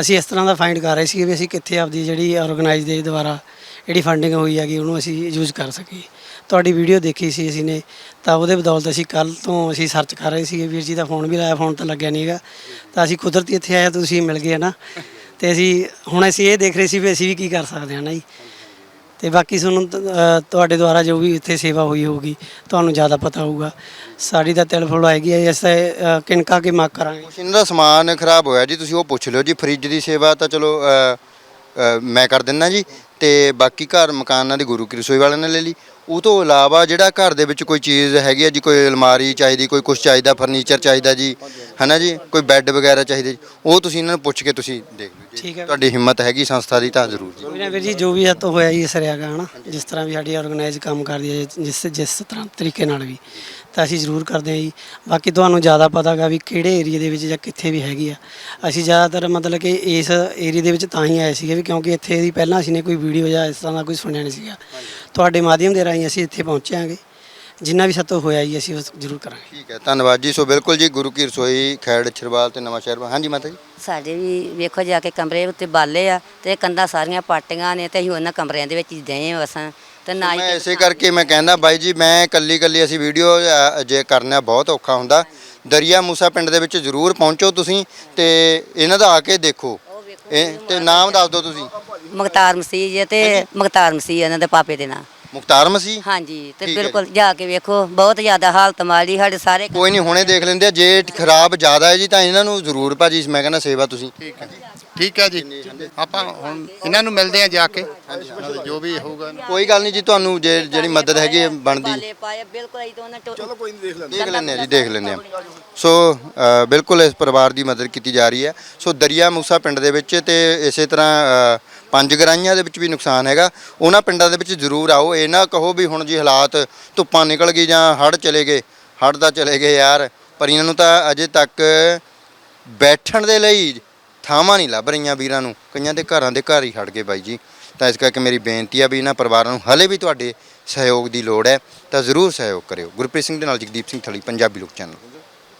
Speaker 11: ਅਸੀਂ ਇਸ ਤਰ੍ਹਾਂ ਦਾ ਫਾਈਂਡ ਕਰ ਰਹੇ ਸੀ ਵੀ ਅਸੀਂ ਕਿੱਥੇ ਆਪਦੀ ਜਿਹੜੀ ਆਰਗੇਨਾਈਜ਼ ਦੇ ਦੁਆਰਾ ਜਿਹੜੀ ਫੰਡਿੰਗ ਹੋਈ ਹੈਗੀ, ਉਹਨੂੰ ਅਸੀਂ ਯੂਜ਼ ਕਰ ਸਕੀਏ। ਤੁਹਾਡੀ ਵੀਡੀਓ ਦੇਖੀ ਸੀ ਅਸੀਂ ਨੇ, ਤਾਂ ਉਹਦੇ ਬਦੌਲਤ ਅਸੀਂ ਕੱਲ ਤੋਂ ਅਸੀਂ ਸਰਚ ਕਰ ਰਹੇ ਸੀਗੇ, ਵੀਰ ਜੀ ਦਾ ਫੋਨ ਵੀ ਲਾਇਆ ਫੋਨ ਤਾਂ ਲੱਗਿਆ ਨਹੀਂਗਾ ਤਾਂ ਅਸੀਂ ਕੁਦਰਤੀ ਇੱਥੇ ਆਇਆ ਤੁਸੀਂ ਮਿਲ ਗਏ ਨਾ? ਤੇ ਅਸੀਂ, ਹੁਣ ਅਸੀਂ ਇਹ ਦੇਖ ਰਹੇ ਸੀ ਵੀ ਅਸੀਂ ਵੀ ਕੀ ਕਰ ਸਕਦੇ ਹਾਂ ਨਾ ਜੀ? ਤੇ ਬਾਕੀ ਤੁਹਾਨੂੰ ਅ, ਤੁਹਾਡੇ ਦੁਆਰਾ ਜੋ ਵੀ ਇੱਥੇ ਸੇਵਾ ਹੋਈ ਹੋਊਗੀ ਤੁਹਾਨੂੰ ਜ਼ਿਆਦਾ ਪਤਾ ਹੋਊਗਾ। ਸਾਡੀ ਤਾਂ ਤਿਲ ਫੁਲ ਆਏਗੀ ਇਸ ਤੇ ਅ, ਕਿਣਕਾ ਕੇ ਮਾਕ ਕਰਾਂਗੇ।
Speaker 1: ਕੁਛ ਇਹਨਾਂ ਦਾ ਸਮਾਨ ਖਰਾਬ ਹੋਇਆ ਜੀ ਤੁਸੀਂ ਉਹ ਪੁੱਛ ਲਿਓ ਜੀ ਫ੍ਰਿਜ ਦੀ ਸੇਵਾ ਤਾਂ ਚਲੋ ਅ, ਅ, ਮੈਂ ਕਰ ਦਿੰਦਾ ਜੀ। ਤੇ ਬਾਕੀ ਘਰ ਮਕਾਨਾਂ ਦੀ ਗੁਰੂ ਕੀ ਰਸੋਈ ਵਾਲਿਆਂ ਨੇ ਲੈ ਲਈ। ਉਹ ਤੋਂ ਇਲਾਵਾ ਜਿਹੜਾ ਘਰ ਦੇ ਵਿੱਚ ਕੋਈ ਚੀਜ਼ ਹੈਗੀ ਹੈ ਜੀ ਕੋਈ ਅਲਮਾਰੀ ਚਾਹੀਦੀ ਕੋਈ ਕੁਝ ਚਾਹੀਦਾ ਫਰਨੀਚਰ ਚਾਹੀਦਾ ਜੀ ਹਨਾ ਜੀ ਕੋਈ ਬੈੱਡ ਵਗੈਰਾ ਚਾਹੀਦੇ ਜੀ ਉਹ ਤੁਸੀਂ ਇਹਨਾਂ ਨੂੰ ਪੁੱਛ ਕੇ ਤੁਸੀਂ ਦੇਖ ਲਓ ਜੀ।
Speaker 11: ਠੀਕ ਹੈ।
Speaker 1: ਤੁਹਾਡੀ ਹਿੰਮਤ ਹੈਗੀ ਸੰਸਥਾ ਦੀ ਤਾਂ ਜ਼ਰੂਰ ਜੀ।
Speaker 11: ਕੋਈ ਨਾ ਵੀਰ ਜੀ ਜੋ ਵੀ ਹੱਥੋਂ ਹੋਇਆ ਜੀ ਸਰਿਆਗਾ ਹਨਾ ਜਿਸ ਤਰ੍ਹਾਂ ਵੀ ਸਾਡੀ ਆਰਗੇਨਾਈਜ਼ ਕੰਮ ਕਰਦੀ ਹੈ ਜਿਸ ਜਿਸ ਤਰ੍ਹਾਂ ਤਰੀਕੇ ਨਾਲ ਵੀ। ਤਾਂ ਅਸੀਂ ਜ਼ਰੂਰ ਕਰਦੇ ਹਾਂ ਜੀ। ਬਾਕੀ ਤੁਹਾਨੂੰ ਜ਼ਿਆਦਾ ਪਤਾਗਾ ਵੀ ਕਿਹੜੇ ਏਰੀਆ ਦੇ ਵਿੱਚ ਜਾਂ ਕਿੱਥੇ ਵੀ ਹੈਗੀ ਆ। ਅਸੀਂ ਜ਼ਿਆਦਾਤਰ ਮਤਲਬ ਕਿ ਇਸ ਏਰੀਆ ਦੇ ਵਿੱਚ ਤਾਂ ਹੀ ਆਏ ਸੀਗੇ ਵੀ ਕਿਉਂਕਿ ਇੱਥੇ ਦੀ ਪਹਿਲਾਂ ਅਸੀਂ ਨੇ ਕੋਈ ਵੀਡੀਓ ਜਾਂ ਇਸ ਤਰ੍ਹਾਂ ਦਾ ਕੋਈ ਸੁਣਿਆ ਨਹੀਂ ਸੀਗਾ। ਤੁਹਾਡੇ ਮਾਧਿਅਮ ਦੇ ਰਾਹੀਂ ਅਸੀਂ ਇੱਥੇ ਪਹੁੰਚਾਂਗੇ ਜਿੰਨਾ ਵੀ ਸਾਤੋਂ ਹੋਇਆ ਜੀ ਅਸੀਂ ਉਹ ਜ਼ਰੂਰ ਕਰਾਂਗੇ।
Speaker 1: ਠੀਕ ਹੈ ਧੰਨਵਾਦ ਜੀ। ਸੋ ਬਿਲਕੁਲ ਜੀ ਗੁਰੂ ਕੀ ਰਸੋਈ ਖੈੜ ਛਰਵਾਲ ਤੇ ਨਵਾਂ ਸ਼ਹਿਰ। ਹਾਂਜੀ ਮਾਤਾ ਜੀ।
Speaker 12: ਸਾਡੇ ਵੀ ਵੇਖੋ ਜਾ ਕੇ ਕਮਰੇ ਉੱਤੇ ਬਾਲੇ ਆ ਤੇ ਕੰਧਾਂ ਸਾਰੀਆਂ ਪਾਟੀਆਂ ਨੇ ਤੇ ਅਸੀਂ ਉਹਨਾਂ ਕਮਰਿਆਂ ਦੇ ਵਿੱਚ ਹੀ ਦਏ ਵਸਾਂ ਤੇ ਨਾ ਹੀ
Speaker 1: ਮੈਂ ਇਸੇ ਕਰਕੇ ਮੈਂ ਕਹਿੰਦਾ ਬਾਈ ਜੀ ਮੈਂ ਕੱਲੀ ਕੱਲੀ ਅਸੀਂ ਵੀਡੀਓ ਜੇ ਕਰਨਾ ਬਹੁਤ ਔਖਾ ਹੁੰਦਾ ਦਰਿਆ ਮੂਸਾ ਪਿੰਡ ਦੇ ਵਿੱਚ ਜ਼ਰੂਰ ਪਹੁੰਚੋ ਤੁਸੀਂ ਤੇ ਇਹਨਾਂ ਦਾ ਆ ਕੇ ਦੇਖੋ। ਇਹ ਤੇ ਨਾਮ ਦੱਸ ਦਿਓ ਤੁਸੀਂ।
Speaker 12: ਮੁਖਤਾਰ ਮਸੀਹ ਜੀ ਤੇ ਮੁਖਤਾਰ ਮਸੀਹ ਇਹਨਾਂ ਦੇ ਪਾਪੇ ਦੇ ਨਾਂ।
Speaker 1: ਮੁਖਤਾਰ ਮਸੀਹ?
Speaker 12: ਹਾਂਜੀ ਤੇ ਬਿਲਕੁਲ ਜਾ ਕੇ ਵੇਖੋ ਬਹੁਤ ਜ਼ਿਆਦਾ ਹਾਲਤ ਮਾੜੀ ਸਾਡੇ ਸਾਰੇ
Speaker 1: ਕੋਈ ਨਹੀਂ ਹੁਣੇ ਦੇਖ ਲੈਂਦੇ ਜੇ ਖਰਾਬ ਜ਼ਿਆਦਾ ਹੈ ਜੀ ਤਾਂ ਇਹਨਾਂ ਨੂੰ ਜ਼ਰੂਰ ਭਾਜੀ ਮੈਂ ਕਹਿੰਦਾ ਸੇਵਾ ਤੁਸੀਂ।
Speaker 8: ਠੀਕ ਹੈ। ਠੀਕ ਹੈ ਜੀ। ਆਪਾਂ ਹੁਣ ਇਹਨਾਂ ਨੂੰ ਮਿਲਦੇ ਆ ਜਾ ਕੇ। ਜੋ ਵੀ ਹੋਊਗਾ
Speaker 1: ਕੋਈ ਗੱਲ ਨਹੀਂ ਜੀ ਤੁਹਾਨੂੰ ਜੇ ਜਿਹੜੀ ਮਦਦ ਹੈਗੀ ਹੈ ਬਣਦੀ।
Speaker 12: ਬਾਲੇ ਪਾਏ ਬਿਲਕੁਲ ਅਸੀਂ ਤਾਂ ਉਹਨਾਂ ਟੋ-
Speaker 10: ਚਲੋ ਕੋਈ ਨਹੀਂ ਦੇਖ ਲੈਂਦੇ
Speaker 1: ਦੇਖ ਲੈਂਦੇ ਆ ਜੀ ਦੇਖ ਲੈਂਦੇ ਆ ਸੋ ਅ, ਬਿਲਕੁਲ ਇਸ ਪਰਿਵਾਰ ਦੀ ਮਦਦ ਕੀਤੀ ਜਾ ਰਹੀ ਹੈ। ਸੋ ਦਰਿਆ ਮੂਸਾ ਪਿੰਡ ਦੇ ਵਿੱਚ ਤੇ ਇਸੇ ਤਰ੍ਹਾਂ ਅ, ਪੰਜ ਗਰਾਈਆਂ ਦੇ ਵਿੱਚ ਵੀ ਨੁਕਸਾਨ ਹੈਗਾ। ਉਹਨਾਂ ਪਿੰਡਾਂ ਦੇ ਵਿੱਚ ਜ਼ਰੂਰ ਆਓ। ਇਹ ਨਾ ਕਹੋ ਵੀ ਹੁਣ ਜੀ ਹਾਲਾਤ ਧੁੱਪਾਂ ਨਿਕਲ ਗਈ ਜਾਂ ਹੜ੍ਹ ਚਲੇ ਗਏ। ਹੜ੍ਹ ਤਾਂ ਚਲੇ ਗਏ ਯਾਰ ਪਰ ਇਹਨਾਂ ਨੂੰ ਤਾਂ ਅਜੇ ਤੱਕ ਬੈਠਣ ਦੇ ਲਈ ਥਾਵਾਂ ਨਹੀਂ ਲੱਭ ਰਹੀਆਂ ਵੀਰਾਂ ਨੂੰ, ਕਈਆਂ ਦੇ ਘਰਾਂ ਦੇ ਘਰ ਹੀ ਹਟ ਗਏ ਬਾਈ ਜੀ। ਤਾਂ ਇਸ ਕਰਕੇ ਮੇਰੀ ਬੇਨਤੀ ਆ ਵੀ ਇਹਨਾਂ ਪਰਿਵਾਰਾਂ ਨੂੰ ਹਲੇ ਵੀ ਤੁਹਾਡੇ ਸਹਿਯੋਗ ਦੀ ਲੋੜ ਹੈ, ਤਾਂ ਜ਼ਰੂਰ ਸਹਿਯੋਗ ਕਰਿਓ। ਗੁਰਪ੍ਰੀਤ ਸਿੰਘ ਦੇ ਨਾਲ ਜਗਦੀਪ ਸਿੰਘ ਥਲੀ, ਪੰਜਾਬੀ ਲੋਕ ਚੈਨਲ।